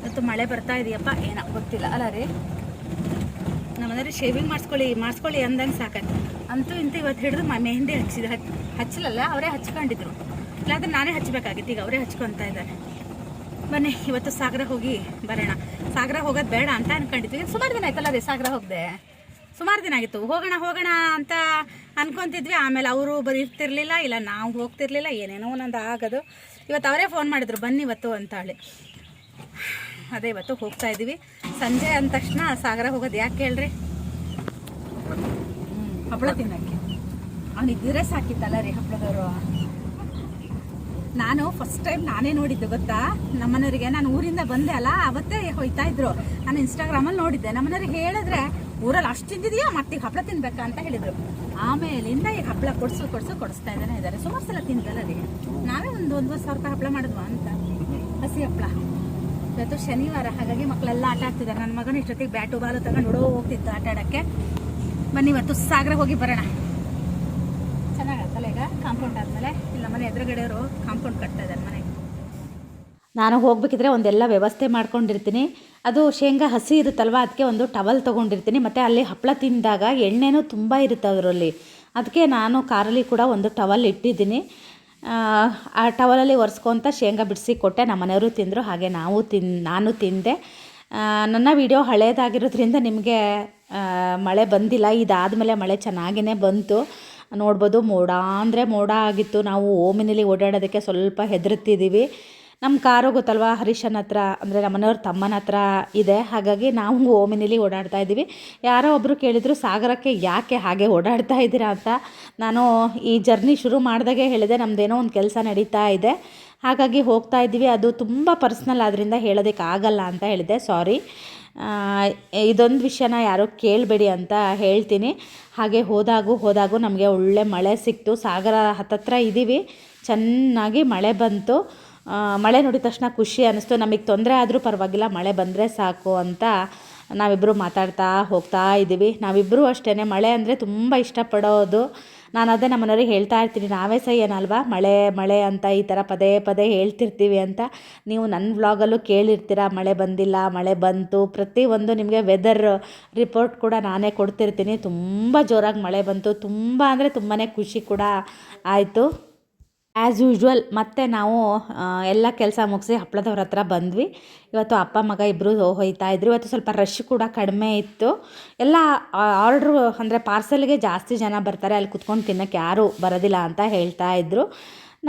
ಇವತ್ತು ಮಳೆ ಬರ್ತಾ ಇದೆಯಪ್ಪ, ಏನೋ ಗೊತ್ತಿಲ್ಲ, ಅಲ್ಲ ರೀ? ನಮ್ಮನೇಲಿ ಶೇವಿಂಗ್ ಮಾಡಿಸ್ಕೊಳ್ಳಿ ಮಾಡಿಸ್ಕೊಳ್ಳಿ ಅಂದಂಗೆ ಸಾಕಾಯ್ತು ಅಂತೂ ಇಂತೂ ಇವತ್ತು ಹಿಡಿದು ಮೆಹಂದಿ ಹಚ್ಚಿದ. ಹಚ್, ಹಚ್ಚಲಲ್ಲ, ಅವರೇ ಹಚ್ಕೊಂಡಿದ್ರು. ಇಲ್ಲಾಂದ್ರೆ ನಾನೇ ಹಚ್ಚಬೇಕಾಗಿತ್ತು ಈಗ ಅವರೇ ಹಚ್ಕೊತಾ ಇದ್ದಾರೆ. ಬನ್ನಿ, ಇವತ್ತು ಸಾಗರ ಹೋಗಿ ಬರೋಣ. ಸಾಗರ ಹೋಗೋದು ಬೇಡ ಅಂತ ಅನ್ಕೊಂಡಿದ್ವಿ. ಸುಮಾರು ದಿನ ಆಯ್ತಲ್ಲ ರೀ ಸಾಗರ ಹೋಗದೆ? ಸುಮಾರು ದಿನ ಆಗಿತ್ತು. ಹೋಗೋಣ ಹೋಗೋಣ ಅಂತ ಅನ್ಕೊಂತಿದ್ವಿ. ಆಮೇಲೆ ಅವರು ಬರೀತಿರ್ಲಿಲ್ಲ, ಇಲ್ಲ ನಾವು ಹೋಗ್ತಿರ್ಲಿಲ್ಲ, ಏನೇನೋ ಒಂದೊಂದು ಆಗೋದು. ಇವತ್ತು ಅವರೇ ಫೋನ್ ಮಾಡಿದ್ರು, ಬನ್ನಿ ಇವತ್ತು ಅಂತ ಹೇಳಿ. ಅದೇ ಇವತ್ತು ಹೋಗ್ತಾ ಇದ್ದೀವಿ. ಸಂಜೆ ಅಂದ ತಕ್ಷಣ ಸಾಗರ ಹೋಗೋದು ಯಾಕೆ ಹೇಳ್ರಿ? ಹಪ್ಪಳ ತಿನ್ನಕ್ಕೆ. ಅವನಿದ್ದರೆ ಸಾಕಿತ್ತಲ್ಲ ರೀ ಹಪ್ಪಳದವರು. ನಾನು ಫಸ್ಟ್ ಟೈಮ್ ನಾನೇ ನೋಡಿದ್ದೆ, ಗೊತ್ತಾ? ನಮ್ಮನೆಯವರಿಗೆ. ನಾನು ಊರಿಂದ ಬಂದೆ ಅಲ್ಲ, ಅವತ್ತೇ ಹೋಯ್ತಾ ಇದ್ರು. ನಾನು ಇನ್ಸ್ಟಾಗ್ರಾಮಲ್ಲಿ ನೋಡಿದ್ದೆ. ನಮ್ಮನೆಯವ್ರಿಗೆ ಹೇಳಿದ್ರೆ ಊರಲ್ಲಿ ಅಷ್ಟು ತಿಂದಿದೆಯಾ? ಮತ್ತೆ ಹಪ್ಪಳ ತಿನ್ಬೇಕಾ ಅಂತ ಹೇಳಿದ್ರು. ಆಮೇಲಿಂದ ಈಗ ಹಪ್ಪಳ ಕೊಡ್ಸು ಕೊಡ್ಸು, ಕೊಡಿಸ್ತಾ ಇದ್ದಾನೆ ಇದ್ದಾರೆ. ಸುಮಾರು ಸಲ ತಿಂದಲ್ಲ ರೀ ನಾವೇ ಒಂದು ಒಂದೂವರೆ ಸಾವಿರ ರೂಪಾಯಿ ಹಪ್ಪಳ ಮಾಡಿದ್ವಾ ಅಂತ. ಹಸಿ ಹಪ್ಪಳ ಇವತ್ತು ಶನಿವಾರ, ಹಾಗಾಗಿ ಮಕ್ಕಳೆಲ್ಲ ಆಟ ಆಗ್ತಿದ್ದಾರೆ ನನ್ನ ಮಗನ ಇಷ್ಟೊತ್ತಿಗೆ ಬ್ಯಾಟು, ಬಾಲು ತಗೊಂಡು ಹೊಡೋ ಹೋಗ್ತಿತ್ತು ಆಟ ಆಡೋಕ್ಕೆ. ಬನ್ನಿ ಇವತ್ತು ಸಾಗರ ಹೋಗಿ ಬರೋಣ. ಚೆನ್ನಾಗತ್ತಲ್ಲ ಈಗ? ಕಾಂಪೌಂಡ್ ಆದಮೇಲೆ? ಇಲ್ಲ, ಮನೆ ಎದುರುಗಡೆಯವರು ಕಾಂಪೌಂಡ್ ಕಟ್ತಾ ಇದ್ದಾರೆ ಮನೆಗೆ. ನಾನು ಹೋಗ್ಬೇಕಿದ್ರೆ ಒಂದೆಲ್ಲ ವ್ಯವಸ್ಥೆ ಮಾಡ್ಕೊಂಡಿರ್ತೀನಿ. ಅದು ಶೇಂಗಾ ಹಸಿ ಇರುತ್ತಲ್ವ ಅದಕ್ಕೆ ಒಂದು ಟವಲ್ ತೊಗೊಂಡಿರ್ತೀನಿ. ಮತ್ತು ಅಲ್ಲಿ ಹಪ್ಪಳ ತಿಂದಾಗ ಎಣ್ಣೆನೂ ತುಂಬ ಇರುತ್ತೆ ಅದರಲ್ಲಿ. ಅದಕ್ಕೆ ನಾನು ಕಾರಲ್ಲಿ ಕೂಡ ಒಂದು ಟವಲ್ ಇಟ್ಟಿದ್ದೀನಿ. ಆ, ಟವಲಲ್ಲಿ ಒರೆಸ್ಕೊತ ಶೇಂಗಾ ಬಿಡಿಸಿ ಕೊಟ್ಟೆ. ನಮ್ಮ ಮನೆಯವರು ತಿಂದರು ಹಾಗೆ ನಾವು ತಿನ್ ನಾನು ತಿಂದೆ. ನನ್ನ ವಿಡಿಯೋ ಹಳೇದಾಗಿರೋದ್ರಿಂದ ನಿಮಗೆ ಮಳೆ ಬಂದಿಲ್ಲ. ಇದಾದಮೇಲೆ ಮಳೆ ಚೆನ್ನಾಗಿಯೇ ಬಂತು. ನೋಡ್ಬೋದು ಮೋಡ ಅಂದರೆ ಮೋಡ ಆಗಿತ್ತು. ನಾವು ಓಮಿನಲ್ಲಿ ಓಡಾಡೋದಕ್ಕೆ ಸ್ವಲ್ಪ ಹೆದರ್ತಿದ್ದೀವಿ ನಮ್ಮ ಕಾರು ಗೊತ್ತಲ್ವಾ? ಹರೀಶನ ಹತ್ರ, ಅಂದರೆ ನಮ್ಮನೆಯವ್ರ ತಮ್ಮನ ಹತ್ರ ಇದೆ. ಹಾಗಾಗಿ ನಾವು ಓಮಿನಿಲಿ ಓಡಾಡ್ತಾ ಇದ್ದೀವಿ. ಯಾರೋ ಒಬ್ಬರು ಕೇಳಿದರು, ಸಾಗರಕ್ಕೆ ಯಾಕೆ ಹಾಗೆ ಓಡಾಡ್ತಾ ಇದ್ದೀರಾ? ಅಂತ. ನಾನು ಈ ಜರ್ನಿ ಶುರು ಮಾಡಿದಾಗೆ ಹೇಳಿದೆ ನಮ್ಮದೇನೋ ಒಂದು ಕೆಲಸ ನಡೀತಾ ಇದೆ. ಹಾಗಾಗಿ ಹೋಗ್ತಾ ಇದ್ದೀವಿ. ಅದು ತುಂಬ ಪರ್ಸ್ನಲ್ ಆದ್ದರಿಂದ ಹೇಳೋದಕ್ಕೆ ಆಗಲ್ಲ ಅಂತ ಹೇಳಿದೆ. ಸಾರಿ. ಇದೊಂದು ವಿಷಯನ ಯಾರೂ ಕೇಳಬೇಡಿ ಅಂತ ಹೇಳ್ತೀನಿ. ಹಾಗೆ ಹೋದಾಗೂ ಹೋದಾಗೂ ನಮಗೆ ಒಳ್ಳೆ ಮಳೆ ಸಿಕ್ತು. ಸಾಗರ ಹತ್ತತ್ರ ಇದ್ದೀವಿ ಚೆನ್ನಾಗಿ ಮಳೆ ಬಂತು. ಮಳೆ ನೋಡಿದ ತಕ್ಷಣ ಖುಷಿ ಅನ್ನಿಸ್ತು. ನಮಗೆ ತೊಂದರೆ ಆದರೂ ಪರವಾಗಿಲ್ಲ, ಮಳೆ ಬಂದರೆ ಸಾಕು ಅಂತ ನಾವಿಬ್ಬರು ಮಾತಾಡ್ತಾ ಹೋಗ್ತಾ ಇದ್ದೀವಿ. ನಾವಿಬ್ಬರೂ ಅಷ್ಟೇ ಮಳೆ ಅಂದರೆ ತುಂಬ ಇಷ್ಟಪಡೋದು. ನಾನು ಅದೇ ನಮ್ಮನೆಯವ್ರಿಗೆ ಹೇಳ್ತಾ ಇರ್ತೀನಿ, ನಾವೇ ಸಹ ಏನಲ್ವಾ? ಮಳೆ ಮಳೆ ಅಂತ ಈ ಥರ ಪದೇ ಪದೇ ಹೇಳ್ತಿರ್ತೀವಿ ಅಂತ ನೀವು ನನ್ನ ವ್ಲಾಗಲ್ಲೂ ಕೇಳಿರ್ತೀರ, ಮಳೆ ಬಂದಿಲ್ಲ, ಮಳೆ ಬಂತು. ಪ್ರತಿಯೊಂದು ನಿಮಗೆ ವೆದರ್ ರಿಪೋರ್ಟ್ ಕೂಡ ನಾನೇ ಕೊಡ್ತಿರ್ತೀನಿ. ತುಂಬ ಜೋರಾಗಿ ಮಳೆ ಬಂತು. ತುಂಬ ಅಂದರೆ ತುಂಬಾ ಖುಷಿ ಕೂಡ ಆಯಿತು. ಆ್ಯಸ್ ಯೂಶ್ವಲ್ ಮತ್ತೆ ನಾವು ಎಲ್ಲ ಕೆಲಸ ಮುಗಿಸಿ ಹಪ್ಪಳದವ್ರ ಹತ್ರ ಬಂದ್ವಿ. ಇವತ್ತು ಅಪ್ಪ, ಮಗ ಇಬ್ಬರು ಹೋಯ್ತಾ ಇದ್ರು. ಇವತ್ತು ಸ್ವಲ್ಪ ರಶ್ ಕೂಡ ಕಡಿಮೆ ಇತ್ತು. ಎಲ್ಲ ಆರ್ಡ್ರು ಅಂದರೆ ಪಾರ್ಸೆಲ್ಗೆ ಜಾಸ್ತಿ ಜನ ಬರ್ತಾರೆ. ಅಲ್ಲಿ ಕುತ್ಕೊಂಡು ತಿನ್ನೋಕ್ಕೆ ಯಾರೂ ಬರೋದಿಲ್ಲ ಅಂತ ಹೇಳ್ತಾ ಇದ್ರು.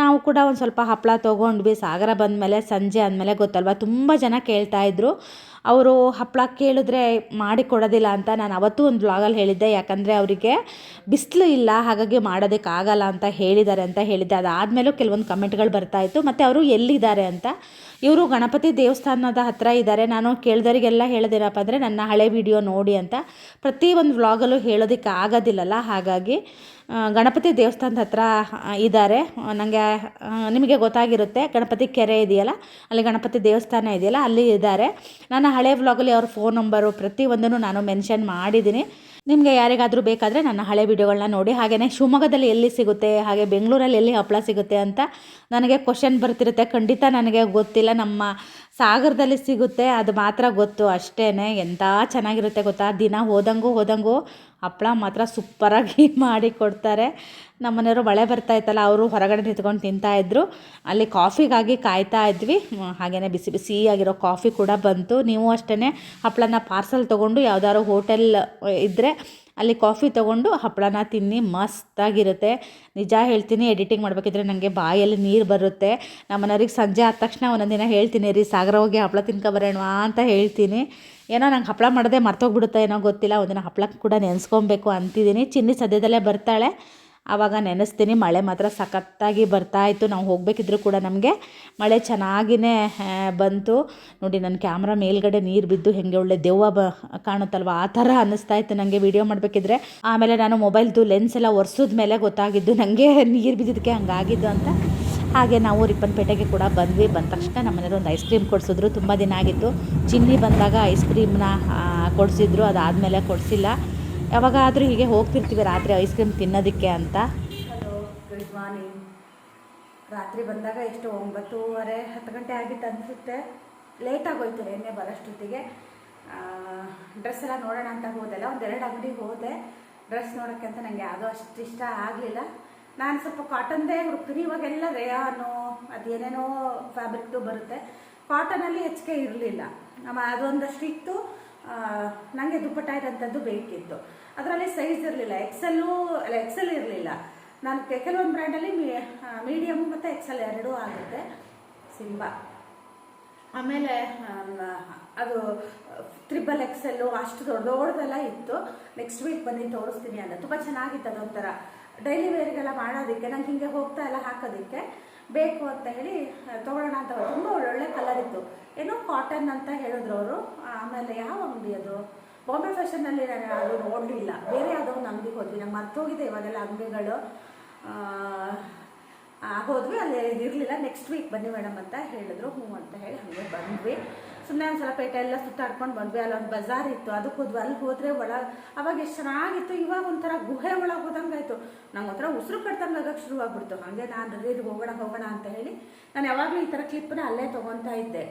ನಾವು ಕೂಡ ಒಂದು ಸ್ವಲ್ಪ ಹಪ್ಪಳ ತೊಗೊಂಡ್ವಿ. ಸಾಗರ ಬಂದಮೇಲೆ, ಸಂಜೆ ಆದಮೇಲೆ ಗೊತ್ತಲ್ವ? ತುಂಬ ಜನ ಕೇಳ್ತಾ ಇದ್ರು. ಅವರು ಹಪ್ಪಳ ಕೇಳಿದ್ರೆ ಮಾಡಿ ಕೊಡೋದಿಲ್ಲ ಅಂತ ನಾನು ಅವತ್ತೂ ಒಂದು ಬ್ಲಾಗಲ್ಲಿ ಹೇಳಿದ್ದೆ. ಯಾಕಂದರೆ ಅವರಿಗೆ ಬಿಸಿಲು ಇಲ್ಲ, ಹಾಗಾಗಿ ಮಾಡೋದಕ್ಕಾಗಲ್ಲ ಅಂತ ಹೇಳಿದ್ದಾರೆ ಅಂತ ಹೇಳಿದ್ದೆ. ಅದಾದಮೇಲೂ ಕೆಲವೊಂದು ಕಮೆಂಟ್ಗಳು ಬರ್ತಾಯಿತ್ತು ಮತ್ತು ಅವರು ಎಲ್ಲಿದ್ದಾರೆ ಅಂತ. ಇವರು ಗಣಪತಿ ದೇವಸ್ಥಾನದ ಹತ್ತಿರ ಇದ್ದಾರೆ. ನಾನು ಕೇಳಿದವರಿಗೆಲ್ಲ ಹೇಳೋದೇನಪ್ಪ ಅಂದರೆ ನನ್ನ ಹಳೆ ವಿಡಿಯೋ ನೋಡಿ ಅಂತ. ಪ್ರತಿ ಒಂದು ವ್ಲಾಗಲ್ಲೂ ಹೇಳೋದಕ್ಕೆ ಆಗೋದಿಲ್ಲಲ್ಲ. ಹಾಗಾಗಿ ಗಣಪತಿ ದೇವಸ್ಥಾನದ ಹತ್ರ ಇದ್ದಾರೆ. ನನಗೆ ನಿಮಗೆ ಗೊತ್ತಾಗಿರುತ್ತೆ. ಗಣಪತಿ ಕೆರೆ ಇದೆಯಲ್ಲ? ಅಲ್ಲಿ ಗಣಪತಿ ದೇವಸ್ಥಾನ ಇದೆಯಲ್ಲ? ಅಲ್ಲಿ ಇದ್ದಾರೆ. ನಾನು ಹಳೆ ವ್ಲಾಗಲ್ಲಿ ಅವ್ರ ಫೋನ್ ನಂಬರು ಪ್ರತಿಯೊಂದನ್ನು ನಾನು ಮೆನ್ಷನ್ ಮಾಡಿದ್ದೀನಿ. ನಿಮಗೆ ಯಾರಿಗಾದರೂ ಬೇಕಾದರೆ ನನ್ನ ಹಳೆ ವಿಡಿಯೋಗಳನ್ನ ನೋಡಿ ಹಾಗೆಯೇ ಶಿವಮೊಗ್ಗದಲ್ಲಿ ಎಲ್ಲಿ ಸಿಗುತ್ತೆ, ಹಾಗೆ ಬೆಂಗಳೂರಲ್ಲಿ ಎಲ್ಲಿ ಹಪ್ಪಳ ಸಿಗುತ್ತೆ ಅಂತ ನನಗೆ ಕ್ವಶನ್ ಬರ್ತಿರುತ್ತೆ. ಖಂಡಿತ ನನಗೆ ಗೊತ್ತಿಲ್ಲ. ನಮ್ಮ ಸಾಗರದಲ್ಲಿ ಸಿಗುತ್ತೆ, ಅದು ಮಾತ್ರ ಗೊತ್ತು. ಅಷ್ಟೇ ಎಂಥ ಚೆನ್ನಾಗಿರುತ್ತೆ ಗೊತ್ತಾ? ದಿನ ಹೋದಂಗೂ ಹೋದಂಗೂ ಹಪ್ಪಳ ಮಾತ್ರ ಸೂಪರಾಗಿ [laughs] ಮಾಡಿ ಕೊಡ್ತಾರೆ ನಮ್ಮ ಮನೆಯವರು ಮಳೆ ಬರ್ತಾ ಇತ್ತಲ್ಲ, ಅವರು ಹೊರಗಡೆ ನಿಂತ್ಕೊಂಡು ತಿಂತಾಯಿದ್ರು ಅಲ್ಲಿ ಕಾಫಿಗಾಗಿ ಕಾಯ್ತಾ ಇದ್ವಿ. ಹಾಗೆಯೇ ಬಿಸಿ ಬಿಸಿಯಾಗಿರೋ ಕಾಫಿ ಕೂಡ ಬಂತು. ನೀವು ಅಷ್ಟೇ ಹಪ್ಪಳನ ಪಾರ್ಸಲ್ ತೊಗೊಂಡು ಯಾವುದಾದ್ರು ಹೋಟೆಲ್ ಇದ್ದರೆ ಅಲ್ಲಿ ಕಾಫಿ ತೊಗೊಂಡು ಹಪ್ಪಳನ ತಿನ್ನಿ, ಮಸ್ತಾಗಿರುತ್ತೆ. ನಿಜ ಹೇಳ್ತೀನಿ, ಎಡಿಟಿಂಗ್ ಮಾಡಬೇಕಿದ್ರೆ ನನಗೆ ಬಾಯಲ್ಲಿ ನೀರು ಬರುತ್ತೆ. ನಮ್ಮ ಮನೆಯವ್ರಿಗೆ ಸಂಜೆ ಆದ ತಕ್ಷಣ ಒಂದೊಂದು ಹೇಳ್ತೀನಿ, ರೀ, ಸಾಗರ ಹೋಗಿ ಹಪ್ಪಳ ತಿನ್ಕೊಬರೋಣ ಅಂತ ಹೇಳ್ತೀನಿ. ಏನೋ ನಂಗೆ ಹಪ್ಪಳ ಮಾಡದೆ ಮರ್ತೋಗ್ಬಿಡುತ್ತೆ ಏನೋ ಗೊತ್ತಿಲ್ಲ. ಒಂದಿನ ಹಪ್ಪಳ ಕೂಡ ನೆನೆಸ್ಕೊಬೇಕು ಅಂತಿದ್ದೀನಿ. ಚಿನ್ನಿ ಸದ್ಯದಲ್ಲೇ ಬರ್ತಾಳೆ. ಆವಾಗ ನೆನೆಸ್ತೀನಿ. ಮಳೆ ಮಾತ್ರ ಸಖತ್ತಾಗಿ ಬರ್ತಾ ಇತ್ತು ನಾವು ಹೋಗಬೇಕಿದ್ರೂ ಕೂಡ ನಮಗೆ ಮಳೆ ಚೆನ್ನಾಗಿಯೇ ಬಂತು. ನೋಡಿ ನನ್ನ ಕ್ಯಾಮ್ರಾ ಮೇಲ್ಗಡೆ ನೀರು ಬಿದ್ದು ಹೆಂಗೆ ಒಳ್ಳೆ ದೆವ್ವ ಬ, ಕಾಣುತ್ತಲ್ವ? ಆ ಥರ ಅನ್ನಿಸ್ತಾ ಇತ್ತು ನನಗೆ ವಿಡಿಯೋ ಮಾಡಬೇಕಿದ್ರೆ. ಆಮೇಲೆ ನಾನು ಮೊಬೈಲ್ದು ಲೆನ್ಸ್ ಎಲ್ಲ ಒರೆಸಿದ ಮೇಲೆ ಗೊತ್ತಾಗಿದ್ದು ನನಗೆ ನೀರು ಬಿದ್ದಿದ್ದಕ್ಕೆ ಹಂಗಾಗಿದ್ದು ಅಂತ. ಹಾಗೆ ನಾವು ರಿಪ್ಪನ್ಪೇಟೆಗೆ ಕೂಡ ಬಂದ್ವಿ. ಬಂದ ತಕ್ಷಣ ನಮ್ಮ ಮನೆಯವ್ರು ಒಂದು ಐಸ್ ಕ್ರೀಮ್ ಕೊಡಿಸಿದ್ರು. ತುಂಬ ದಿನ ಆಗಿತ್ತು. ಚಿನ್ನಿ ಬಂದಾಗ ಐಸ್ ಕ್ರೀಮ್ನ ಕೊಡಿಸಿದ್ರು. ಅದಾದಮೇಲೆ ಕೊಡಿಸಿಲ್ಲ. ಯಾವಾಗಾದರೂ ಹೀಗೆ ಹೋಗ್ತಿರ್ತೀವಿ ರಾತ್ರಿ ಐಸ್ ಕ್ರೀಮ್ ತಿನ್ನೋದಕ್ಕೆ ಅಂತ. ಹಲೋ ಗುಡ್ ಮಾರ್ನಿಂಗ್ ರಾತ್ರಿ ಬಂದಾಗ ಎಷ್ಟು ಒಂಬತ್ತೂವರೆ, ಹತ್ತು ಗಂಟೆ ಆಗಿತ್ತು ಅನಿಸುತ್ತೆ. ಲೇಟ್ ಆಗೋಯ್ತು, ಎಣ್ಣೆ ಬರೋಷ್ಟೊತ್ತಿಗೆ. ಡ್ರೆಸ್ ಎಲ್ಲ ನೋಡೋಣ ಅಂತ ಹೋದೆಲ್ಲ ಒಂದೆರಡು ಅಂಗಡಿಗೆ ಹೋದೆ. ಡ್ರೆಸ್ ನೋಡೋಕ್ಕೆ ಅಂತ ನನಗೆ ಯಾವುದೋ ಅಷ್ಟು ಇಷ್ಟ ಆಗಲಿಲ್ಲ. ನಾನು ಸ್ವಲ್ಪ ಕಾಟನ್ದೇ ಹುಡುಕ್ತೀನಿ. ಇವಾಗೆಲ್ಲ ರೇಯಾನು ಏನೇನೋ ಫ್ಯಾಬ್ರಿಕ್ದು ಬರುತ್ತೆ. ಕಾಟನಲ್ಲಿ ಹೆಚ್ಚಿಗೆ ಇರಲಿಲ್ಲ. ಅದೊಂದಷ್ಟು ಇತ್ತು ನನಗೆ ದುಪ್ಪಟ್ಟ ಇರೋಂಥದ್ದು ಬೇಕಿತ್ತು. ಅದರಲ್ಲಿ ಸೈಜ್ ಇರಲಿಲ್ಲ ಎಕ್ಸೆಲ್ಲು ಅಲ್ಲ ಎಕ್ಸೆಲ್ ಇರಲಿಲ್ಲ. ನಾನು ಕೆಲವೊಂದು ಬ್ರ್ಯಾಂಡಲ್ಲಿ ಮೀಡಿಯಮ್ ಮತ್ತು ಎಕ್ಸೆಲ್ ಎರಡೂ ಆಗುತ್ತೆ. ಸಿಂಬಾ ಆಮೇಲೆ ಅದು ತ್ರಿಬಲ್ ಎಕ್ಸೆಲ್ಲು ಅಷ್ಟು ದೊಡ್ಡ, ದೊಡ್ಡದೆಲ್ಲ ಇತ್ತು. ನೆಕ್ಸ್ಟ್ ವೀಕ್ ಬಂದು ತೋರಿಸ್ತೀನಿ ಅಂತ. ತುಂಬ ಚೆನ್ನಾಗಿತ್ತು ಅದೊಂಥರ. ಡೈಲಿ ವೇರಿಗೆಲ್ಲ ಮಾಡೋದಕ್ಕೆ, ನಂಗೆ ಹಿಂಗೆ ಹೋಗ್ತಾ ಎಲ್ಲ ಹಾಕೋದಕ್ಕೆ ಬೇಕು ಅಂತ ಹೇಳಿ ತೊಗೊಳ್ಳೋಣ ಅಂತ ತುಂಬ ಒಳ್ಳೊಳ್ಳೆ ಕಲರ್ ಇತ್ತು. ಏನೋ ಕಾಟನ್ ಅಂತ ಹೇಳಿದ್ರು ಅವರು. ಆಮೇಲೆ ಯಾವ ಅಂಗಡಿ ಅದು? ಬಾಂಬೆ ಫ್ಯಾಷನ್ನಲ್ಲಿ ನಾನು ಅದು ನೋಡಲಿಲ್ಲ. ಬೇರೆ ಯಾವುದೋ ಒಂದು ಅಂಗಡಿಗೆ ಹೋದ್ವಿ. ನಂಗೆ ಮರ್ತೋಗಿದೆ ಇವಾಗೆಲ್ಲ ಅಂಗಡಿಗಳು. ಹೋದ್ವಿ. ಅಲ್ಲಿ ಇರಲಿಲ್ಲ ನೆಕ್ಸ್ಟ್ ವೀಕ್ ಬನ್ನಿ ಮೇಡಮ್ ಅಂತ ಹೇಳಿದ್ರು. ಹ್ಞೂ ಅಂತ ಹೇಳಿ ಹಾಗೆ ಬಂದ್ವಿ. ಸುಮ್ಮನೆ ಒಂದು ಸಲ ಪೇಟೆ ಎಲ್ಲ ಸುತ್ತಾಡ್ಕೊಂಡು ಬಂದ್ವಿ. ಅಲ್ಲೊಂದು ಬಜಾರ್ ಇತ್ತು. ಅದಕ್ಕೆ ಹೋದ್ವಿ. ಅಲ್ಲಿ ಹೋದರೆ ಒಳ ಅವಾಗ ಎಷ್ಟು ಚೆನ್ನಾಗಿತ್ತು. ಇವಾಗ ಒಂಥರ ಗುಹೆ ಒಳಗೆ ಹೋದಂಗೆ ಆಯಿತು. ನಂಗೆ ಒಂಥರ ಉಸಿರು ಕಟ್ಟಂಗೆ ಆಗಕ್ಕೆ ಶುರುವಾಗ್ಬಿಡ್ತು. ಹಾಗೆ ನಾನು ರೀ ಹೋಗೋಣ ಹೋಗೋಣ ಅಂತ ಹೇಳಿ ನಾನು ಯಾವಾಗಲೂ ಈ ಥರ ಕ್ಲಿಪ್ನ ಅಲ್ಲೇ ತೊಗೊತಾ ಇದ್ದೆ.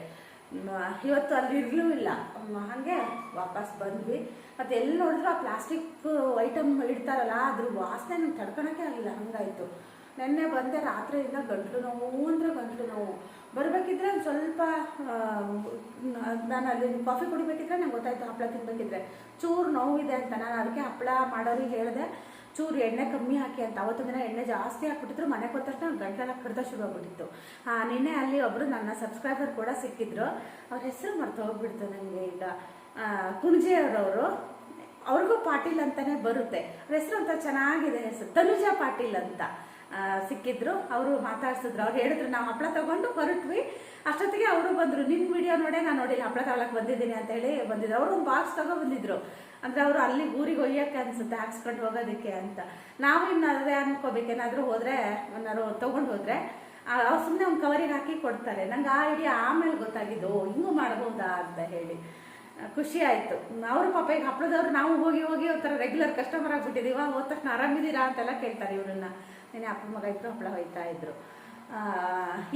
ಇವತ್ತು ಅಲ್ಲಿ ಇರಲೂ ಇಲ್ಲ ಹಾಗೆ ವಾಪಸ್ ಬಂದ್ವಿ. ಮತ್ತು ಎಲ್ಲಿ ನೋಡಿದ್ರು ಆ ಪ್ಲಾಸ್ಟಿಕ್ ಐಟಮ್ ಇಡ್ತಾರಲ್ಲ, ಅದ್ರ ವಾಸನೆ ನಂಗೆ ತಡ್ಕೊಳಕ್ಕೆ ಆಗಿಲ್ಲ ಹಂಗಾಯ್ತು. ನೆನ್ನೆ ಬಂದೆ ರಾತ್ರಿಯಿಂದ ಗಂಟ್ಲು ನೋವು, ಅಂದರೆ ಗಂಟ್ಲು ನೋವು. ಬರಬೇಕಿದ್ರೆ ಒಂದು ಸ್ವಲ್ಪ ನಾನು ಅಲ್ಲಿ ಕಾಫಿ ಕುಡಿಬೇಕಿದ್ರೆ ನಂಗೆ ಗೊತ್ತಾಯ್ತು ಹಪ್ಪಳ ತಿನ್ಬೇಕಿದ್ರೆ. ಚೂರು ನೋವಿದೆ ಅಂತ, ನಾನು ಅದಕ್ಕೆ ಹಪ್ಪಳ ಮಾಡೋರಿಗೆ ಹೇಳಿದೆ, ಚೂರು ಎಣ್ಣೆ ಕಮ್ಮಿ ಹಾಕಿ ಅಂತ. ಅವತ್ತು ದಿನ ಎಣ್ಣೆ ಜಾಸ್ತಿ ಹಾಕ್ಬಿಟ್ಟಿದ್ರು ಮನೆಗೆ ಹೋದ ತಕ್ಷಣ ಗಂಟೆಲ್ಲ ಕಡ್ದ ಶುರು ಆಗ್ಬಿಟ್ಟಿತ್ತು. ನಿನ್ನೆ ಅಲ್ಲಿ ಒಬ್ಬರು ನನ್ನ ಸಬ್ಸ್ಕ್ರೈಬರ್ ಕೂಡ ಸಿಕ್ಕಿದ್ರು. ಅವ್ರ ಹೆಸರು ಮರ್ತು ಹೋಗ್ಬಿಡ್ತು ನನಗೆ ಈಗ. ಕುಣಜೆಯವರವರು ಅವ್ರಿಗೂ ಪಾಟೀಲ್ ಅಂತಾನೆ ಬರುತ್ತೆ. ಅವ್ರ ಹೆಸರು ಅಂತ ಚೆನ್ನಾಗಿದೆ ಹೆಸರು. ತನುಜಾ ಪಾಟೀಲ್ ಅಂತ. ಸಿಕ್ಕಿದ್ರು. ಅವರು ಮಾತಾಡ್ಸಿದ್ರು. ಅವ್ರು ಹೇಳಿದ್ರು, ನಾವು ಹಪ್ಪಳ ತಗೊಂಡು ಹೊರಟ್ವಿ. ಅಷ್ಟೊತ್ತಿಗೆ ಅವರು ಬಂದರು. ನಿನ್ನ ವಿಡಿಯೋ ನೋಡೇ ನಾನು ನೋಡಿಲ್ಲ. ಹಪ್ಪಳ ತಗೊಳಕ್ಕೆ ಬಂದಿದ್ದೀನಿ ಅಂತ ಹೇಳಿ ಬಂದಿದ್ರು. ಅವರು ಒಂದು ಬಾಕ್ಸ್ ತಗೊ ಬಂದಿದ್ರು ಅಂದರೆ ಅವರು ಅಲ್ಲಿ ಊರಿಗೆ ಒಯ್ಯಕ್ಕೆ ಅನ್ಸುತ್ತೆ, ಹಾಕ್ಸ್ಕೊಂಡು ಹೋಗೋದಕ್ಕೆ ಅಂತ. ನಾವು ಇನ್ನು ಅದೇ ಅನ್ಕೋಬೇಕೇನಾದರೂ ಹೋದರೆ, ಏನಾದ್ರು ತಗೊಂಡು ಹೋದ್ರೆ ಅವ್ರು ಸುಮ್ಮನೆ ಒಂದು ಕವರಿಗೆ ಹಾಕಿ ಕೊಡ್ತಾರೆ. ನಂಗೆ ಆ ಐಡಿಯಾ ಆಮೇಲೆ ಗೊತ್ತಾಗಿದ್ದು ಹಿಂಗು ಹಿಂಗೂ ಮಾಡ್ಬೋದಾ ಅಂತ ಹೇಳಿ. ಖುಷಿ ಆಯಿತು. ಅವರು ಪಾಪ, ಈಗ ಹಪ್ಪಳದವ್ರು ನಾವು ಹೋಗಿ ಹೋಗಿ ಒಂಥರ ರೆಗ್ಯುಲರ್ ಕಸ್ಟಮರ್ ಆಗಿಬಿಟ್ಟಿದೀವ ಹೋದ ತಕ್ಷಣ ಆರಾಮಿದ್ದೀರಾ ಅಂತೆಲ್ಲ ಕೇಳ್ತಾರೆ ಇವ್ರನ್ನ. ನೆನೆ ಅಪ್ಪ ಮಗ ಇಬ್ಬರು ಹಪ್ಪಳ ಹೋಯ್ತಾ ಇದ್ರು.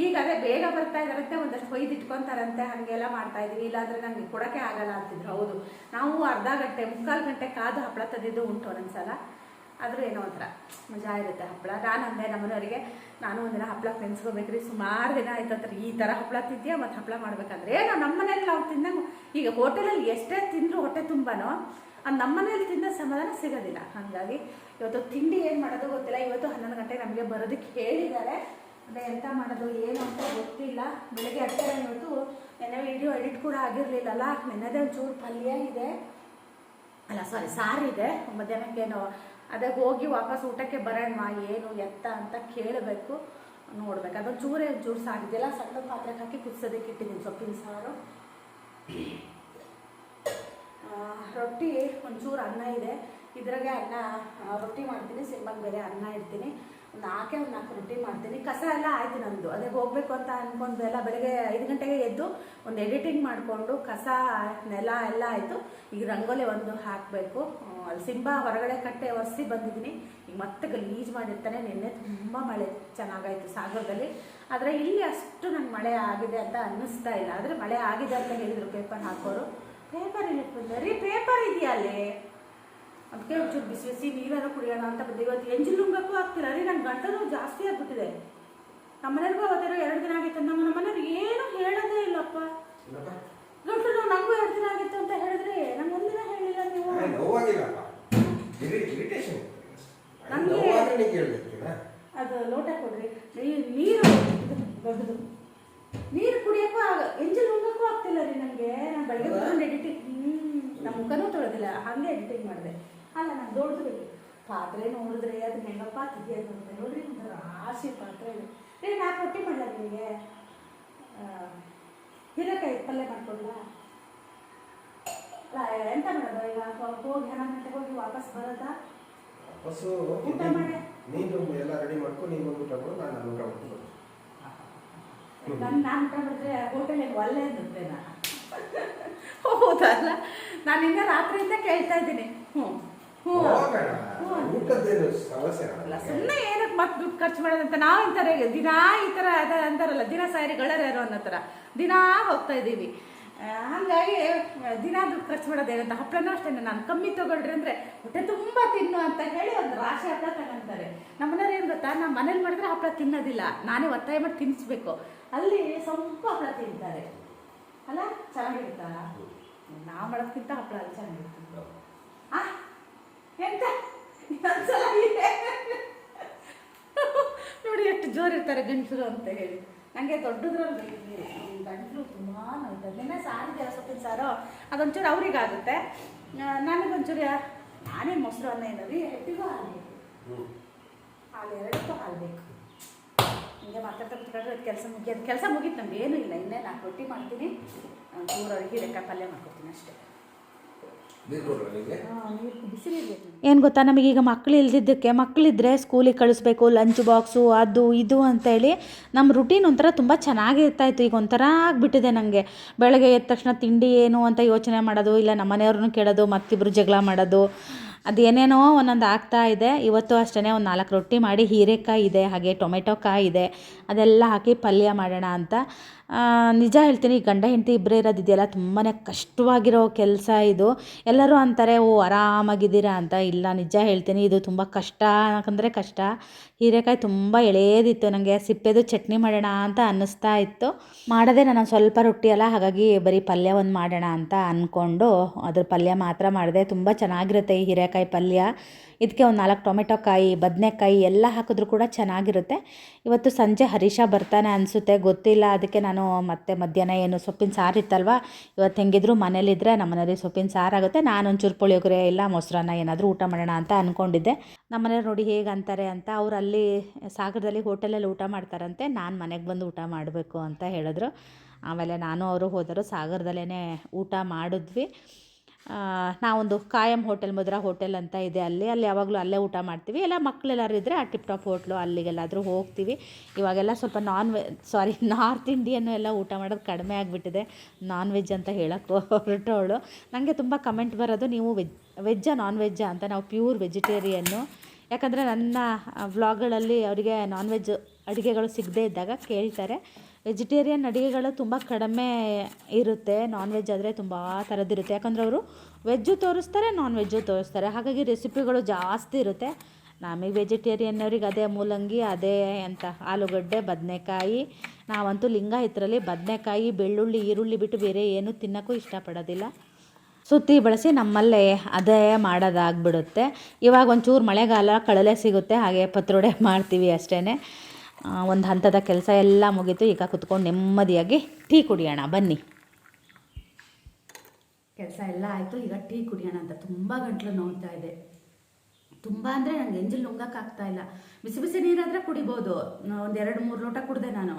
ಈಗ ಬೇಗ ಬರ್ತಾ ಇದಾರಂತೆ ಒಂದಷ್ಟು ಹೊಯ್ದು ಇಟ್ಕೊತಾರಂತೆ, ಹಾಗೆಲ್ಲ ಮಾಡ್ತಾ ಇದೀವಿ. ಇಲ್ಲಾಂದ್ರೆ ನನಗೆ ಕೊಡೋಕ್ಕೆ ಆಗಲ್ಲ ಅಂತಿದ್ರು. ಹೌದು, ನಾವು ಅರ್ಧ ಗಂಟೆ, ಮುಕ್ಕಾಲು ಗಂಟೆ ಕಾದು ಹಪ್ಪಳ ತಂದಿದ್ದು ಉಂಟು ಒಂದೊಂದ್ಸಲ ಆದರೂ ಏನೋ ಒಂಥರ ಮಜಾ ಇರುತ್ತೆ ಹಪ್ಪಳ ನಾನು ಅಂದೆ ನಮ್ಮನವರಿಗೆ, ನಾನು ಒಂದಿನ ಹಪ್ಪಳ ನೆನ್ಸ್ಕೋಬೇಕ್ರಿ ಸುಮಾರು ದಿನ ಆಯ್ತಂದ್ರೆ ಈ ಥರ ಹಪ್ಪಳ ತಿಂತೀಯ ಮತ್ತು ಹಪ್ಪಳ ಮಾಡ್ಬೇಕಂದ್ರೆ? ಏನೋ ನಮ್ಮ ಮನೇಲಿ ನಾವು ತಿನ್ನಂಗೆ ಈಗ ಹೋಟೆಲಲ್ಲಿ ಎಷ್ಟೇ ತಿಂದರೂ ಹೊಟ್ಟೆ ತುಂಬಾನೋ ಅದು ನಮ್ಮ ಮನೇಲಿ ತಿಂದ ಸಮಾಧಾನ ಸಿಗೋದಿಲ್ಲ. ಹಾಗಾಗಿ ಇವತ್ತು ತಿಂಡಿ ಏನು ಮಾಡೋದು ಗೊತ್ತಿಲ್ಲ. ಇವತ್ತು ಹನ್ನೊಂದು ಗಂಟೆಗೆ ನಮಗೆ ಬರೋದಕ್ಕೆ ಹೇಳಿದ್ದಾರೆ. ಅದೇ ಎಂತ ಮಾಡೋದು, ಏನು ಅಂತ ಗೊತ್ತಿಲ್ಲ. ಬೆಳಗ್ಗೆ ಹತ್ತಿರ ಇವತ್ತು ನೆನೆ ವಿಡಿಯೋ ಎಡಿಟ್ ಕೂಡ ಆಗಿರಲಿಲ್ಲಲ್ಲ. ನೆನ್ನೆದೇ ಒಂಚೂರು ಪಲ್ಯ ಇದೆ. ಅಲ್ಲ ಸಾರಿ ಸಾರಿದೆ ಮಧ್ಯಾಹ್ನಕ್ಕೇನು ಅದೇ ಹೋಗಿ ವಾಪಸ್ ಊಟಕ್ಕೆ ಬರೋಣ ಏನು, ಎತ್ತ ಅಂತ ಕೇಳಬೇಕು. ನೋಡ್ಬೇಕು. ಅದೊಂದು ಚೂರೇ ಒಂಚೂರು ಆಗಿದೆಯಲ್ಲ ಸಣ್ಣ ಪಾತ್ರೆಗೆ ಹಾಕಿ ಕುದಿಸೋದಕ್ಕೆ ಇಟ್ಟಿದ್ದೀನಿ ಸೊಪ್ಪಿನ ಸಾರು. ರೊಟ್ಟಿ ಒಂಚೂರು ಅನ್ನ ಇದೆ. ಇದ್ರಾಗೆ ಅನ್ನ ರೊಟ್ಟಿ ಮಾಡ್ತೀನಿ, ಸಿಂಬಲ್ ಬೇರೆ ಅನ್ನ ಇಡ್ತೀನಿ. ಒಂದು ನಾಲ್ಕೇ ಒಂದು ನಾಲ್ಕು ರೊಟ್ಟಿ ಮಾಡ್ತೀನಿ. ಕಸ ಎಲ್ಲ ಆಯ್ತು ನಂದು. ಅದೇ ಹೋಗ್ಬೇಕು ಅಂತ ಅಂದ್ಕೊಂಡು ಎಲ್ಲ ಬೆಳಗ್ಗೆ ಐದು ಗಂಟೆಗೆ ಎದ್ದು ಒಂದು ಎಡಿಟಿಂಗ್ ಮಾಡಿಕೊಂಡು ಕಸ, ನೆಲ ಎಲ್ಲ ಆಯಿತು. ಈಗ ರಂಗೋಲಿ ಒಂದು ಹಾಕಬೇಕು. ಅಲ್ಲಿ ಸಿಂಬ ಹೊರಗಡೆ ಕಟ್ಟೆ ಒರೆಸಿ ಬಂದಿದ್ದೀನಿ. ಈಗ ಮತ್ತೆ ಗಲೀಜು ಮಾಡಿರ್ತಾನೆ. ನಿನ್ನೆ ತುಂಬ ಮಳೆ ಚೆನ್ನಾಗಾಯಿತು ಸಾಗರದಲ್ಲಿ. ಆದರೆ ಇಲ್ಲಿ ಅಷ್ಟು ನನಗೆ ಮಳೆ ಆಗಿದೆ ಅಂತ ಅನ್ನಿಸ್ತಾ ಇಲ್ಲ. ಆದರೆ ಮಳೆ ಆಗಿದೆ ಅಂತ ಹೇಳಿದರು ಪೇಪರ್ ಹಾಕೋರು. ಪೇಪರ್ ಇಲ್ಲಿ ರೀ ಪೇಪರ್ ಇದೆಯಾ ಅಲ್ಲಿ ಅದಕ್ಕೆ ಒಂಚೂರು ಬಿಸಿ ಬಿಸಿ ನೀರನ್ನು ಕುಡಿಯೋಣ ಅಂತ ಬಂದೆ ಇವತ್ತು ಎಂಜಿಲ್ ಲುಂಗಕ್ಕೂ ಆಗ್ತಿಲ್ಲ. ರೀ ನನ್ನ ಗಂಟಲು ಜಾಸ್ತಿ ಆಗ್ಬಿಟ್ಟಿದೆ. ನಮ್ಮ ಮನೆಯವ್ರಿಗೂ ಅವತ್ತಿರೋ ಎರಡು ದಿನ ಆಗಿತ್ತು. ನಮ್ಮ ನಮ್ಮ ಮನೆಯವ್ರು ಏನು ಹೇಳೋದೇ ಇಲ್ಲಪ್ಪ. ಗಂಟಲು ನೋವು ನನಗೂ ಎರಡು ದಿನ ಆಗಿತ್ತು ಅಂತ ಹೇಳಿದ್ರೆ ನಂಗೆ ಒಂದಿನ ಹೇಳಿಲ್ಲ ನೀವು. ನೀವು ಅದು ಲೋಟ ಕೊಡ್ರಿ. ನೀರು ನೀರು ಕುಡಿಯಕ್ಕೂ ಆಗ ಎಂಜಲ್ ಹೋಗಕ್ಕೂ ಆಗ್ತಿಲ್ಲ ರೀ ನನಗೆ. ನಾನು ಬೆಳಗ್ಗೆ ಹೌದಾ? ಎಡಿಟಿಂಗ್ ಹ್ಞೂ ನಮ್ಮ ಮುಖನೂ ತೊಳೆದಿಲ್ಲ ಹಾಗೆ ಎಡಿಟಿಂಗ್ ಮಾಡಿದೆ. ಅಲ್ಲ ನಾನು ದೊಡ್ಡದು ಪಾತ್ರೆ ನೋಡಿದ್ರೆ ಅದು ಹೆಂಗಪ್ಪ ತೆಗಿಯೋದು ಅಂತ ನೋಡ್ರಿ ಒಂದು ರಾಶಿ ಪಾತ್ರೆ ಇದೆ. ರೀ ನಾ ರೊಟ್ಟಿ ಮಾಡಲ್ಲ ನಿಮಗೆ ಹೀರೆಕಾಯಿ ಪಲ್ಯ ಮಾಡ್ಕೊಡ್ಲ? ಎಂತ ಮಾಡೋದು? ಈಗ ಹೋಗಿ ಹನ್ನೊಂದು ಗಂಟೆಗೆ ಹೋಗಿ ವಾಪಸ್ ಬರೋದಾ? ಊಟ ಮಾಡಿ. ನೀನು ಎಲ್ಲ ರೆಡಿ ಮಾಡ್ಕೊ ನೀನು ಊಟ ಮಾಡು ನಾನು ನಾನು ಊಟ ಮಾಡ್ಕೊಂಡು ನನ್ನ ನಾನು ಮಾಡಿದ್ರೆ ಹೋಟೆಲಿಗೆ ಹೌದಲ್ಲ? ನಾನು ಇನ್ನ ರಾತ್ರಿಯಿಂದ ಕೇಳ್ತಾ ಇದ್ದೀನಿ. ಹ್ಞೂ. ಹ್ಞೂ. ಸುಮ್ಮನೆ ಏನಕ್ಕೆ ಮತ್ತೆ ದುಡ್ಡು ಖರ್ಚು ಮಾಡೋದಂತ ನಾವು ಇಂತಾರೆ ದಿನಾ ಈ ಥರ ಅಂತಾರಲ್ಲ ದಿನ ಸಾರಿ ಗಳರ್ಯಾರು ಅನ್ನೋ ಥರ ದಿನಾ ಹೋಗ್ತಾ ಇದ್ದೀವಿ. ಹಾಗಾಗಿ ದಿನ ದುಡ್ಡು ಖರ್ಚು ಮಾಡೋದೇನಂತ ಹಪ್ಪಳನೂ ಅಷ್ಟೇ ನಾನು ಕಮ್ಮಿ ತಗೊಳ್ರಿ ಅಂದರೆ ಹೊಟ್ಟೆ ತುಂಬ ತಿನ್ನು ಅಂತ ಹೇಳಿ ಒಂದು ರಾಶಿ ಹಪ್ಪಳ ತಗೊಂತಾರೆ. ನಮ್ಮನೇಲಿ ಏನು ಗೊತ್ತಾ? ನಮ್ಮ ಮನೇಲಿ ಮಾಡಿದ್ರೆ ಹಪ್ಪಳ ತಿನ್ನೋದಿಲ್ಲ. ನಾನೇ ಒತ್ತಾಯ ಮಾಡಿ ತಿನ್ನಿಸ್ಬೇಕು ಅಲ್ಲಿ ಸ್ವಲ್ಪ ಹಪ್ಪಳ ತಿಂತಾರೆ. ಅಲ್ಲ ಚೆನ್ನಾಗಿರುತ್ತಾ ನಾ ಮಾಡೋದಕ್ಕಿಂತ ಹಪ್ಪಳ ಅಲ್ಲಿ ಚೆನ್ನಾಗಿರುತ್ತೆ. ಆ ಎಂತ. ನೋಡಿ ಎಷ್ಟು ಜೋರು ಇರ್ತಾರೆ ಗಂಡಸರು ಅಂತ ಹೇಳಿ. ನನಗೆ ದೊಡ್ಡದ್ರಲ್ಲಿ ಗಂಟಲು ತುಂಬ ನೋಡ್ತಾರೆ ನಿನ್ನೆ ಸಾರಿದೆ ಸೊಪ್ಪಿನ ಸಾರು ಅದೊಂಚೂರು ಅವ್ರಿಗಾಗುತ್ತೆ. ನನಗೊಂಚೂರು ನಾನೇ ಮೊಸರು ಅನ್ನ ಏನು ರೀ ಹೆಟ್ಟಿಗೂ ಹಾಲು ಬೇಕು. ಹಾಲು ಎರಡಕ್ಕೂ ಹಾಲು ಬೇಕು. ಹಿಂಗೆ ಮಾತಾಡ್ತಾ ಕುತ್ಕೊಂಡ್ರೆ ಕೆಲಸ ಮುಗಿಯೋದು ಕೆಲಸ ಮುಗೀತು ನಮ್ಗೆ ಏನೂ ಇಲ್ಲ. ಇನ್ನೇ ನಾನು ರೊಟ್ಟಿ ಮಾಡ್ತೀನಿ. ಮೂರವರೆಗೆ ಹೀರೆಕಾಯಿ ಪಲ್ಯ ಮಾಡ್ಕೊತೀನಿ ಅಷ್ಟೇ. ಏನು ಗೊತ್ತಾ? ನಮಗೀಗ ಮಕ್ಕಳು ಇಲ್ದಿದ್ದಕ್ಕೆ ಮಕ್ಕಳಿದ್ರೆ ಸ್ಕೂಲಿಗೆ ಕಳಿಸ್ಬೇಕು ಲಂಚ್ ಬಾಕ್ಸು ಅದು ಇದು ಅಂತೇಳಿ ನಮ್ಮ ರುಟೀನ್ ಒಂಥರ ತುಂಬ ಚೆನ್ನಾಗಿರ್ತಾ ಇತ್ತು ಈಗ ಒಂಥರ ಆಗಿಬಿಟ್ಟಿದೆ ನನಗೆ ಬೆಳಗ್ಗೆ ಎದ್ದ ತಕ್ಷಣ ತಿಂಡಿ ಏನು ಅಂತ ಯೋಚನೆ ಮಾಡೋದು ಇಲ್ಲ ನಮ್ಮ ಮನೆಯವ್ರನ್ನೂ ಕೇಳೋದು ಮತ್ತಿಬ್ಬರು ಜಗಳ ಮಾಡೋದು ಅದೇನೇನೋ ಒಂದೊಂದು ಆಗ್ತಾ ಇದೆ. ಇವತ್ತು ಅಷ್ಟೇ ಒಂದು ನಾಲ್ಕು ರೊಟ್ಟಿ ಮಾಡಿ ಹೀರೆಕಾಯಿ ಇದೆ, ಹಾಗೆ ಟೊಮೆಟೊ ಕಾಯಿ ಇದೆ. ಅದೆಲ್ಲ ಹಾಕಿ ಪಲ್ಯ ಮಾಡೋಣ ಅಂತ. ನಿಜ ಹೇಳ್ತೀನಿ ಗಂಡ ಹೆಂಡತಿ ಇಬ್ಬರೇ ಇರೋದಿದೆಯಲ್ಲ ತುಂಬಾ ಕಷ್ಟವಾಗಿರೋ ಕೆಲಸ ಇದು. ಎಲ್ಲರೂ ಅಂತಾರೆ, ಓ, ಆರಾಮಾಗಿದ್ದೀರಾ ಅಂತ. ಇಲ್ಲ, ನಿಜ ಹೇಳ್ತೀನಿ, ಇದು ತುಂಬ ಕಷ್ಟ. ಯಾಕಂದರೆ ಕಷ್ಟ. ಹೀರೆಕಾಯಿ ತುಂಬ ಎಳೆಯದಿತ್ತು ನನಗೆ ಸಿಪ್ಪೆದು ಚಟ್ನಿ ಮಾಡೋಣ ಅಂತ ಅನ್ನಿಸ್ತಾ ಇತ್ತು. ಮಾಡೋದೇ ನಾನು ಸ್ವಲ್ಪ ರೊಟ್ಟಿ ಅಲ್ಲ, ಹಾಗಾಗಿ ಬರೀ ಪಲ್ಯ ಒಂದು ಮಾಡೋಣ ಅಂತ ಅಂದ್ಕೊಂಡು ಅದ್ರ ಪಲ್ಯ ಮಾತ್ರ ಮಾಡಿದೆ. ತುಂಬ ಚೆನ್ನಾಗಿರುತ್ತೆ ಈ ಹೀರೆಕಾಯಿ ಪಲ್ಯ. ಇದಕ್ಕೆ ಒಂದು ನಾಲ್ಕು ಟೊಮೆಟೊ ಕಾಯಿ, ಬದನೆಕಾಯಿ ಎಲ್ಲ ಹಾಕಿದ್ರೂ ಕೂಡ ಚೆನ್ನಾಗಿರುತ್ತೆ. ಇವತ್ತು ಸಂಜೆ ಹರೀಶ ಬರ್ತಾನೆ ಅನಿಸುತ್ತೆ, ಗೊತ್ತಿಲ್ಲ. ಅದಕ್ಕೆ ನಾನು ಮತ್ತೆ ಮಧ್ಯಾಹ್ನ ಏನು ಸೊಪ್ಪಿನ ಸಾರು ಇತ್ತಲ್ವ? ಇವತ್ತು ಹೆಂಗಿದ್ರು ಮನೇಲಿದ್ದರೆ ನಮ್ಮ ಮನೇಲಿ ಸೊಪ್ಪಿನ ಸಾರು ಆಗುತ್ತೆ. ನಾನು ಒಂಚೂರು ಪುಳಿಯೋಗರೆ ಇಲ್ಲ, ಮೊಸರನ್ನ ಏನಾದರೂ ಊಟ ಮಾಡೋಣ ಅಂತ ಅಂದ್ಕೊಂಡಿದ್ದೆ ನಮ್ಮ ಮನೇಲಿ ನೋಡಿ ಹೇಗೆ ಅಂತಾರೆ ಅಂತ ಅವ್ರು ಅಲ್ಲಿ ಸಾಗರದಲ್ಲಿ ಹೋಟೆಲಲ್ಲಿ ಊಟ ಮಾಡ್ತಾರಂತೆ. ನಾನು ಮನೆಗೆ ಬಂದು ಊಟ ಮಾಡಬೇಕು ಅಂತ ಹೇಳಿದ್ರು. ಆಮೇಲೆ ನಾನು, ಅವರು ಹೋದರು ಸಾಗರದಲ್ಲೇ ಊಟ ಮಾಡಿದ್ವಿ. ನಾವೊಂದು ಕಾಯಂ ಹೋಟೆಲ್, ಮಧುರಾ ಹೋಟೆಲ್ ಅಂತ ಇದೆ ಅಲ್ಲಿ. ಅಲ್ಲಿ ಯಾವಾಗಲೂ ಅಲ್ಲೇ ಊಟ ಮಾಡ್ತೀವಿ. ಎಲ್ಲ ಮಕ್ಕಳೆಲ್ಲರೂ ಇದ್ದರೆ ಆ ಟಿಪ್ ಟಾಪ್ ಹೋಟ್ಲು, ಅಲ್ಲಿಗೆಲ್ಲಾದರೂ ಹೋಗ್ತೀವಿ. ಇವಾಗೆಲ್ಲ ಸ್ವಲ್ಪ ನಾನ್ ವೆ ಸಾರಿ ನಾರ್ತ್ ಇಂಡಿಯನ್ ಎಲ್ಲ ಊಟ ಮಾಡೋದು ಕಡಿಮೆ ಆಗಿಬಿಟ್ಟಿದೆ. ನಾನ್ ವೆಜ್ ಅಂತ ಹೇಳೋಕ್ಕೆ ಹೊರಟವಳು. ನನಗೆ ತುಂಬ ಕಮೆಂಟ್ ಬರೋದು, ನೀವು ವೆಜ್ ವೆಜ್ಜಾ ನಾನ್ ವೆಜ್ಜಾ ಅಂತ? ನಾವು ಪ್ಯೂರ್ ವೆಜಿಟೇರಿಯನ್ನು ಯಾಕಂದರೆ ನನ್ನ ವ್ಲಾಗ್ಗಳಲ್ಲಿ ಅವರಿಗೆ ನಾನ್ ವೆಜ್ ಅಡುಗೆಗಳು ಸಿಗದೇ ಇದ್ದಾಗ ಕೇಳ್ತಾರೆ. ವೆಜಿಟೇರಿಯನ್ ಅಡುಗೆಗಳು ತುಂಬ ಕಡಿಮೆ ಇರುತ್ತೆ ನಾನ್ ವೆಜ್ ಆದರೆ ತುಂಬ ಥರದ್ದಿರುತ್ತೆ ಯಾಕಂದರೆ ಅವರು ವೆಜ್ಜು ತೋರಿಸ್ತಾರೆ ನಾನ್ ವೆಜ್ಜು ತೋರಿಸ್ತಾರೆ. ಹಾಗಾಗಿ ರೆಸಿಪಿಗಳು ಜಾಸ್ತಿ ಇರುತ್ತೆ. ನಮಗೆ ವೆಜಿಟೇರಿಯನ್ನವ್ರಿಗೆ ಅದೇ ಮೂಲಂಗಿ, ಅದೇ ಅಂತ ಆಲೂಗಡ್ಡೆ, ಬದನೆಕಾಯಿ. ನಾವಂತೂ ಲಿಂಗಾಯತರಲ್ಲಿ ಬದನೆಕಾಯಿ, ಬೆಳ್ಳುಳ್ಳಿ, ಈರುಳ್ಳಿ ಬಿಟ್ಟು ಬೇರೆ ಏನೂ ತಿನ್ನೋಕ್ಕೂ ಇಷ್ಟಪಡೋದಿಲ್ಲ. ಸುತ್ತಿ ಬಳಸಿ ನಮ್ಮಲ್ಲೇ ಅದೇ ಮಾಡೋದಾಗ್ಬಿಡುತ್ತೆ. ಇವಾಗ ಒಂಚೂರು ಮಳೆಗಾಲ ಕಳಲೆ ಸಿಗುತ್ತೆ, ಹಾಗೆ ಪತ್ರೊಡೆ [laughs] ಮಾಡ್ತೀವಿ ಅಷ್ಟೇ ಒಂದು ಹಂತದ ಕೆಲಸ ಎಲ್ಲ ಮುಗೀತು, ಈಗ ಕುತ್ಕೊಂಡು ನೆಮ್ಮದಿಯಾಗಿ ಟೀ ಕುಡಿಯೋಣ, ಬನ್ನಿ. ಕೆಲಸ ಎಲ್ಲ ಆಯಿತು, ಈಗ ಟೀ ಕುಡಿಯೋಣ ಅಂತ ತುಂಬ ಗಂಟ್ಲು ನೋಡ್ತಾ ಇದೆ. ತುಂಬ ಅಂದರೆ ನನಗೆ ಎಂಜಲ್ ನುಂಗಕ್ಕಾಗ್ತಾ ಇಲ್ಲ. ಬಿಸಿ ಬಿಸಿ ನೀರಾದರೆ ಕುಡಿಬೋದು. ಒಂದು ಎರಡು ಮೂರು ಲೋಟ ಕುಡಿದೆ ನಾನು.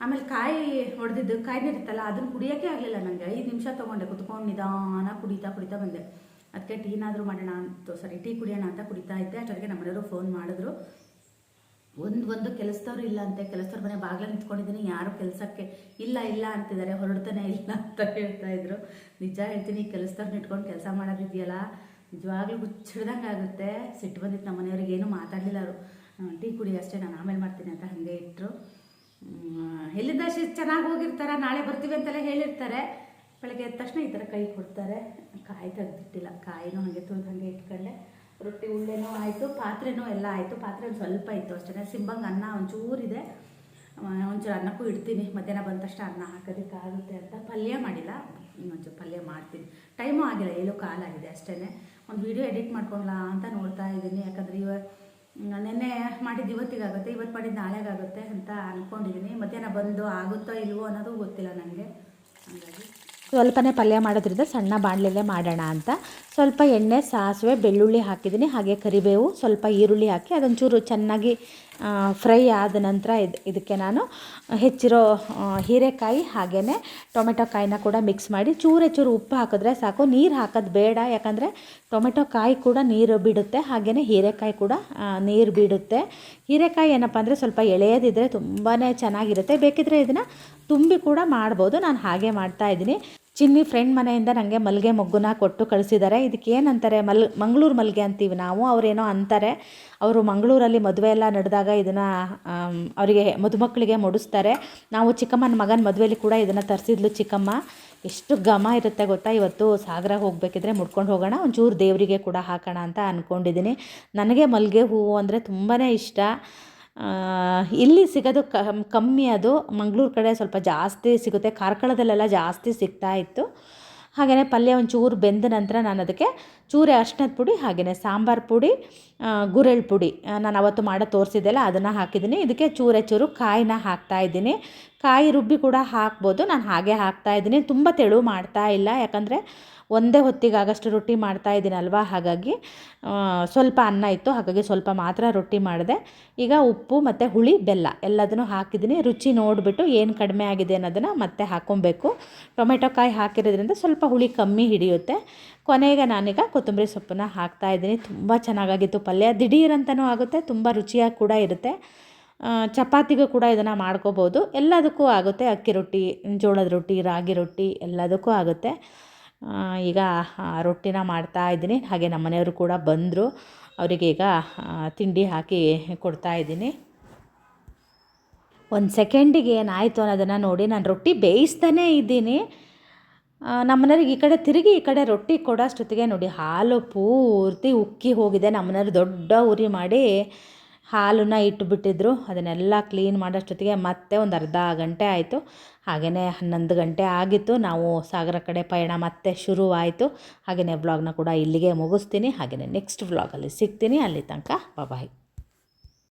ಆಮೇಲೆ ಕಾಯಿ ಹೊಡೆದಿದ್ದು, ಕಾಯಿ ನೀರಿತ್ತಲ್ಲ ಅದನ್ನು ಕುಡಿಯೋಕ್ಕೆ ಆಗಲಿಲ್ಲ ನನಗೆ ಐದು ನಿಮಿಷ ತೊಗೊಂಡೆ, ಕುತ್ಕೊಂಡು ನಿಧಾನ ಕುಡಿತಾ ಕುಡಿತಾ ಬಂದೆ. ಅದಕ್ಕೆ ಟೀನಾದರೂ ಮಾಡೋಣ ಅಂತ, ಸರಿ, ಟೀ ಕುಡಿಯೋಣ ಅಂತ ಕುಡಿತಾ ಇದ್ದೆ. ಅಷ್ಟೊತ್ತಿಗೆ ನಮ್ಮನೆಯವರು ಫೋನ್ ಮಾಡಿದ್ರು. ಒಂದು ಒಂದು ಕೆಲಸದವ್ರು ಇಲ್ಲ ಅಂತೆ, ಕೆಲಸದವ್ರ ಮನೆ ಬಾಗಿಲ ನಿಂತ್ಕೊಂಡಿದ್ದೀನಿ, ಯಾರು ಕೆಲಸಕ್ಕೆ ಇಲ್ಲ ಇಲ್ಲ ಅಂತಿದ್ದಾರೆ, ಹೊರಡ್ತಾನೆ ಇಲ್ಲ ಅಂತ ಹೇಳ್ತಾ ಇದ್ರು. ನಿಜ ಹೇಳ್ತೀನಿ ಕೆಲಸದವ್ರನ್ನ ಇಟ್ಕೊಂಡು ಕೆಲಸ ಮಾಡೋದಿದೆಯಲ್ಲ? ನಿಜವಾಗ್ಲೂ ಹುಚ್ಚಿಡ್ದಂಗೆ ಆಗುತ್ತೆ. ಸಿಟ್ಟು ಬಂದಿತ್ತು ನಮ್ಮ ಮನೆಯವ್ರಿಗೆ, ಏನೂ ಮಾತಾಡಲಿಲ್ಲ ಅವರು. ಟೀ ಕುಡಿ ಅಷ್ಟೇ, ನಾನು ಆಮೇಲೆ ಮಾಡ್ತೀನಿ ಅಂತ ಹಾಗೆ ಇಟ್ಟರು ಎಲ್ಲಿದ್ದ ಚೆನ್ನಾಗಿ ಹೋಗಿರ್ತಾರೆ? ನಾಳೆ ಬರ್ತೀವಿ ಅಂತೆಲ್ಲ ಹೇಳಿರ್ತಾರೆ. ಬೆಳಗ್ಗೆ ಎದ್ದ ತಕ್ಷಣ ಈ ಥರ ಕೈ ಕೊಡ್ತಾರೆ. ಕಾಯಿ ತೆಗೆದಿಟ್ಟಿಲ್ಲ. ಕಾಯಿನೂ ಹಾಗೆ ತುಳಿದು ಹಾಗೆ ಇಟ್ಕೊಂಡೆ. ರೊಟ್ಟಿ ಉಳ್ಳೆನೂ ಆಯಿತು, ಪಾತ್ರೆನೂ ಎಲ್ಲ ಆಯಿತು. ಪಾತ್ರೆ ಒಂದು ಸ್ವಲ್ಪ ಇತ್ತು ಅಷ್ಟೇ. ಸಿಂಬಂಗೆ ಅನ್ನ ಒಂಚೂರಿದೆ. ಒಂಚೂರು ಅನ್ನಕ್ಕೂ ಇಡ್ತೀನಿ. ಮಧ್ಯಾಹ್ನ ಬಂದ ತಕ್ಷಣ ಅನ್ನ ಹಾಕೋದಕ್ಕಾಗುತ್ತೆ ಅಂತ. ಪಲ್ಯ ಮಾಡಿಲ್ಲ. ಇನ್ನೊಂಚೂರು ಪಲ್ಯ ಮಾಡ್ತೀನಿ. ಟೈಮು ಆಗಿಲ್ಲ. ಏಳು ಕಾಲಾಗಿದೆ ಅಷ್ಟೇ ಒಂದು ವಿಡಿಯೋ ಎಡಿಟ್ ಮಾಡ್ಕೊಳ್ಲಾ ಅಂತ ನೋಡ್ತಾ ಇದ್ದೀನಿ. ಯಾಕಂದರೆ ಇವ ನೆನ್ನೆ ಮಾಡಿದ್ದು ಇವತ್ತಿಗಾಗುತ್ತೆ. ಇವತ್ತು ಮಾಡಿದ್ದು ನಾಳೆಗಾಗುತ್ತೆ ಅಂತ ಅಂದ್ಕೊಂಡಿದ್ದೀನಿ ಮಧ್ಯಾಹ್ನ ಬಂದು ಆಗುತ್ತೋ ಇಲ್ವೋ ಅನ್ನೋದು ಗೊತ್ತಿಲ್ಲ ನನಗೆ. ಹಾಗಾಗಿ ಸ್ವಲ್ಪನೇ ಪಲ್ಯ ಮಾಡೋದ್ರಿಂದ ಸಣ್ಣ ಬಾಣಲೆಲ್ಲೇ ಮಾಡೋಣ ಅಂತ. ಸ್ವಲ್ಪ ಎಣ್ಣೆ, ಸಾಸಿವೆ, ಬೆಳ್ಳುಳ್ಳಿ ಹಾಕಿದ್ದೀನಿ. ಹಾಗೆ ಕರಿಬೇವು, ಸ್ವಲ್ಪ ಈರುಳ್ಳಿ ಹಾಕಿ ಅದೊಂಚೂರು ಚೆನ್ನಾಗಿ ಫ್ರೈ ಆದ ನಂತರ ಇದು, ಇದಕ್ಕೆ ನಾನು ಹೆಚ್ಚಿರೋ ಹೀರೆಕಾಯಿ ಹಾಗೆಯೇ ಟೊಮೆಟೊ ಕಾಯಿನ ಕೂಡ ಮಿಕ್ಸ್ ಮಾಡಿ ಚೂರು ಚೂರು ಉಪ್ಪು ಹಾಕಿದ್ರೆ ಸಾಕು. ನೀರು ಹಾಕೋದು ಬೇಡ, ಯಾಕಂದರೆ ಟೊಮೆಟೊ ಕಾಯಿ ಕೂಡ ನೀರು ಬಿಡುತ್ತೆ. ಹಾಗೆಯೇ ಹೀರೆಕಾಯಿ ಕೂಡ ನೀರು ಬಿಡುತ್ತೆ. ಹೀರೆಕಾಯಿ ಏನಪ್ಪ ಅಂದರೆ ಸ್ವಲ್ಪ ಎಳೆಯದಿದ್ದರೆ ತುಂಬಾ ಚೆನ್ನಾಗಿರುತ್ತೆ. ಬೇಕಿದ್ರೆ ಇದನ್ನು ತುಂಬಿ ಕೂಡ ಮಾಡ್ಬೋದು. ನಾನು ಹಾಗೆ ಮಾಡ್ತಾ ಚಿನ್ನಿ ಫ್ರೆಂಡ್ ಮನೆಯಿಂದ ನನಗೆ ಮಲ್ಲಿಗೆ ಮೊಗ್ಗುನ ಕೊಟ್ಟು ಕಳಿಸಿದ್ದಾರೆ ಇದಕ್ಕೆ ಏನಂತಾರೆ? ಮಲ್, ಮಂಗಳೂರು ಮಲ್ಲಿಗೆ ಅಂತೀವಿ ನಾವು. ಅವರೇನೋ ಅಂತಾರೆ. ಅವರು ಮಂಗಳೂರಲ್ಲಿ ಮದುವೆ ಎಲ್ಲ ನಡೆದಾಗ ಇದನ್ನು ಅವರಿಗೆ ಮದುಮಕ್ಕಳಿಗೆ ಮುಡಿಸ್ತಾರೆ. ನಾವು ಚಿಕ್ಕಮ್ಮನ ಮಗನ ಮದುವೆಯಲ್ಲಿ ಕೂಡ ಇದನ್ನು ತರಿಸಿದ್ಲು ಚಿಕ್ಕಮ್ಮ. ಎಷ್ಟು ಘಮ ಇರುತ್ತೆ ಗೊತ್ತಾ? ಇವತ್ತು ಸಾಗರ ಹೋಗಬೇಕಿದ್ರೆ ಮುಡ್ಕೊಂಡು ಹೋಗೋಣ, ಒಂಚೂರು ದೇವರಿಗೆ ಕೂಡ ಹಾಕೋಣ ಅಂತ ಅಂದ್ಕೊಂಡಿದ್ದೀನಿ ನನಗೆ ಮಲ್ಲಿಗೆ ಹೂವು ಅಂದರೆ ತುಂಬಾ ಇಷ್ಟ. ಇಲ್ಲಿ ಸಿಗೋದು ಕಮ್- ಕಮ್ಮಿ ಅದು. ಮಂಗಳೂರು ಕಡೆ ಸ್ವಲ್ಪ ಜಾಸ್ತಿ ಸಿಗುತ್ತೆ. ಕಾರ್ಕಳದಲ್ಲೆಲ್ಲ ಜಾಸ್ತಿ ಸಿಗ್ತಾ ಇತ್ತು. ಹಾಗೆಯೇ ಪಲ್ಯ ಒಂಚೂರು ಬೆಂದ ನಂತರ ನಾನು ಅದಕ್ಕೆ ಚೂರೆ ಅರ್ಶಿನದ ಪುಡಿ ಹಾಗೆಯೇ ಸಾಂಬಾರು ಪುಡಿ ಗುರೆಳ್ ಪುಡಿ. ನಾನು ಅವತ್ತು ಮಾಡೋ ತೋರಿಸಿದ್ದೆಲ್ಲ ಅದನ್ನು ಹಾಕಿದ್ದೀನಿ. ಇದಕ್ಕೆ ಚೂರೆ ಚೂರು ಕಾಯಿನ ಹಾಕ್ತಾ ಇದ್ದೀನಿ. ಕಾಯಿ ರುಬ್ಬಿ ಕೂಡ ಹಾಕ್ಬೋದು. ನಾನು ಹಾಗೆ ಹಾಕ್ತಾ ಇದ್ದೀನಿ. ತುಂಬ ತೆಳು ಮಾಡ್ತಾ ಇಲ್ಲ. ಯಾಕಂದರೆ ಒಂದೇ ಹೊತ್ತಿಗೆ ಆಗಷ್ಟು ರೊಟ್ಟಿ ಮಾಡ್ತಾ ಇದ್ದೀನಲ್ವ? ಹಾಗಾಗಿ ಸ್ವಲ್ಪ ಅನ್ನ ಇತ್ತು. ಹಾಗಾಗಿ ಸ್ವಲ್ಪ ಮಾತ್ರ ರೊಟ್ಟಿ ಮಾಡಿದೆ. ಈಗ ಉಪ್ಪು ಮತ್ತು ಹುಳಿ, ಬೆಲ್ಲ ಎಲ್ಲದನ್ನು ಹಾಕಿದ್ದೀನಿ. ರುಚಿ ನೋಡಿಬಿಟ್ಟು ಏನು ಕಡಿಮೆ ಆಗಿದೆ ಅನ್ನೋದನ್ನು ಮತ್ತೆ ಹಾಕ್ಕೊಬೇಕು ಟೊಮೆಟೊ ಕಾಯಿ ಹಾಕಿರೋದ್ರಿಂದ ಸ್ವಲ್ಪ ಹುಳಿ ಕಮ್ಮಿ ಹಿಡಿಯುತ್ತೆ. ಕೊನೆಗೆ ನಾನೀಗ ಕೊತ್ತಂಬರಿ ಸೊಪ್ಪನ್ನ ಹಾಕ್ತಾ ಇದ್ದೀನಿ. ತುಂಬ ಚೆನ್ನಾಗಾಗಿತ್ತು ಪಲ್ಯ. ದಿಢೀರಂತನೂ ಆಗುತ್ತೆ, ತುಂಬ ರುಚಿಯಾಗಿ ಕೂಡ ಇರುತ್ತೆ. ಚಪಾತಿಗೂ ಕೂಡ ಇದನ್ನು ಮಾಡ್ಕೋಬೋದು. ಎಲ್ಲದಕ್ಕೂ ಆಗುತ್ತೆ. ಅಕ್ಕಿ ರೊಟ್ಟಿ, ಜೋಳದ ರೊಟ್ಟಿ, ರಾಗಿ ರೊಟ್ಟಿ ಎಲ್ಲದಕ್ಕೂ ಆಗುತ್ತೆ. ಈಗ ರೊಟ್ಟಿನ ಮಾಡ್ತಾ ಇದ್ದೀನಿ. ಹಾಗೆ ನಮ್ಮ ಮನೆಯವರು ಕೂಡ ಬಂದರು. ಅವರಿಗೆ ಈಗ ತಿಂಡಿ ಹಾಕಿ ಕೊಡ್ತಾ ಇದ್ದೀನಿ. ಒಂದು ಸೆಕೆಂಡಿಗೆ ಏನಾಯಿತು ಅನ್ನೋದನ್ನು ನೋಡಿ ನಾನು ರೊಟ್ಟಿ ಬೇಯಿಸ್ತಾನೇ ಇದ್ದೀನಿ. ನಮ್ಮ ನಮ್ಮನೆಯವ್ರಿಗೆ ಈ ಕಡೆ ತಿರುಗಿ, ಈ ಕಡೆ ರೊಟ್ಟಿ ಕೊಡೋಷ್ಟೊತ್ತಿಗೆ ನೋಡಿ ಹಾಲು ಪೂರ್ತಿ ಉಕ್ಕಿ ಹೋಗಿದೆ. ನಮ್ಮನೆಯವ್ರು ದೊಡ್ಡ ಉರಿ ಮಾಡಿ ಹಾಲನ್ನು ಇಟ್ಟುಬಿಟ್ಟಿದ್ರು ಅದನ್ನೆಲ್ಲ ಕ್ಲೀನ್ ಮಾಡೋಷ್ಟೊತ್ತಿಗೆ ಮತ್ತೆ ಒಂದು ಅರ್ಧ ಗಂಟೆ ಆಯಿತು. ಹಾಗೆಯೇ ಹನ್ನೊಂದು ಗಂಟೆ ಆಗಿತ್ತು. ನಾವು ಸಾಗರ ಕಡೆ ಪಯಣ ಮತ್ತೆ ಶುರುವಾಯಿತು. ಹಾಗೆಯೇ ವ್ಲಾಗ್ನ ಕೂಡ ಇಲ್ಲಿಗೆ ಮುಗಿಸ್ತೀನಿ. ಹಾಗೆಯೇ ನೆಕ್ಸ್ಟ್ ವ್ಲಾಗಲ್ಲಿ ಸಿಗ್ತೀನಿ. ಅಲ್ಲಿ ತನಕ ಬಾಯ್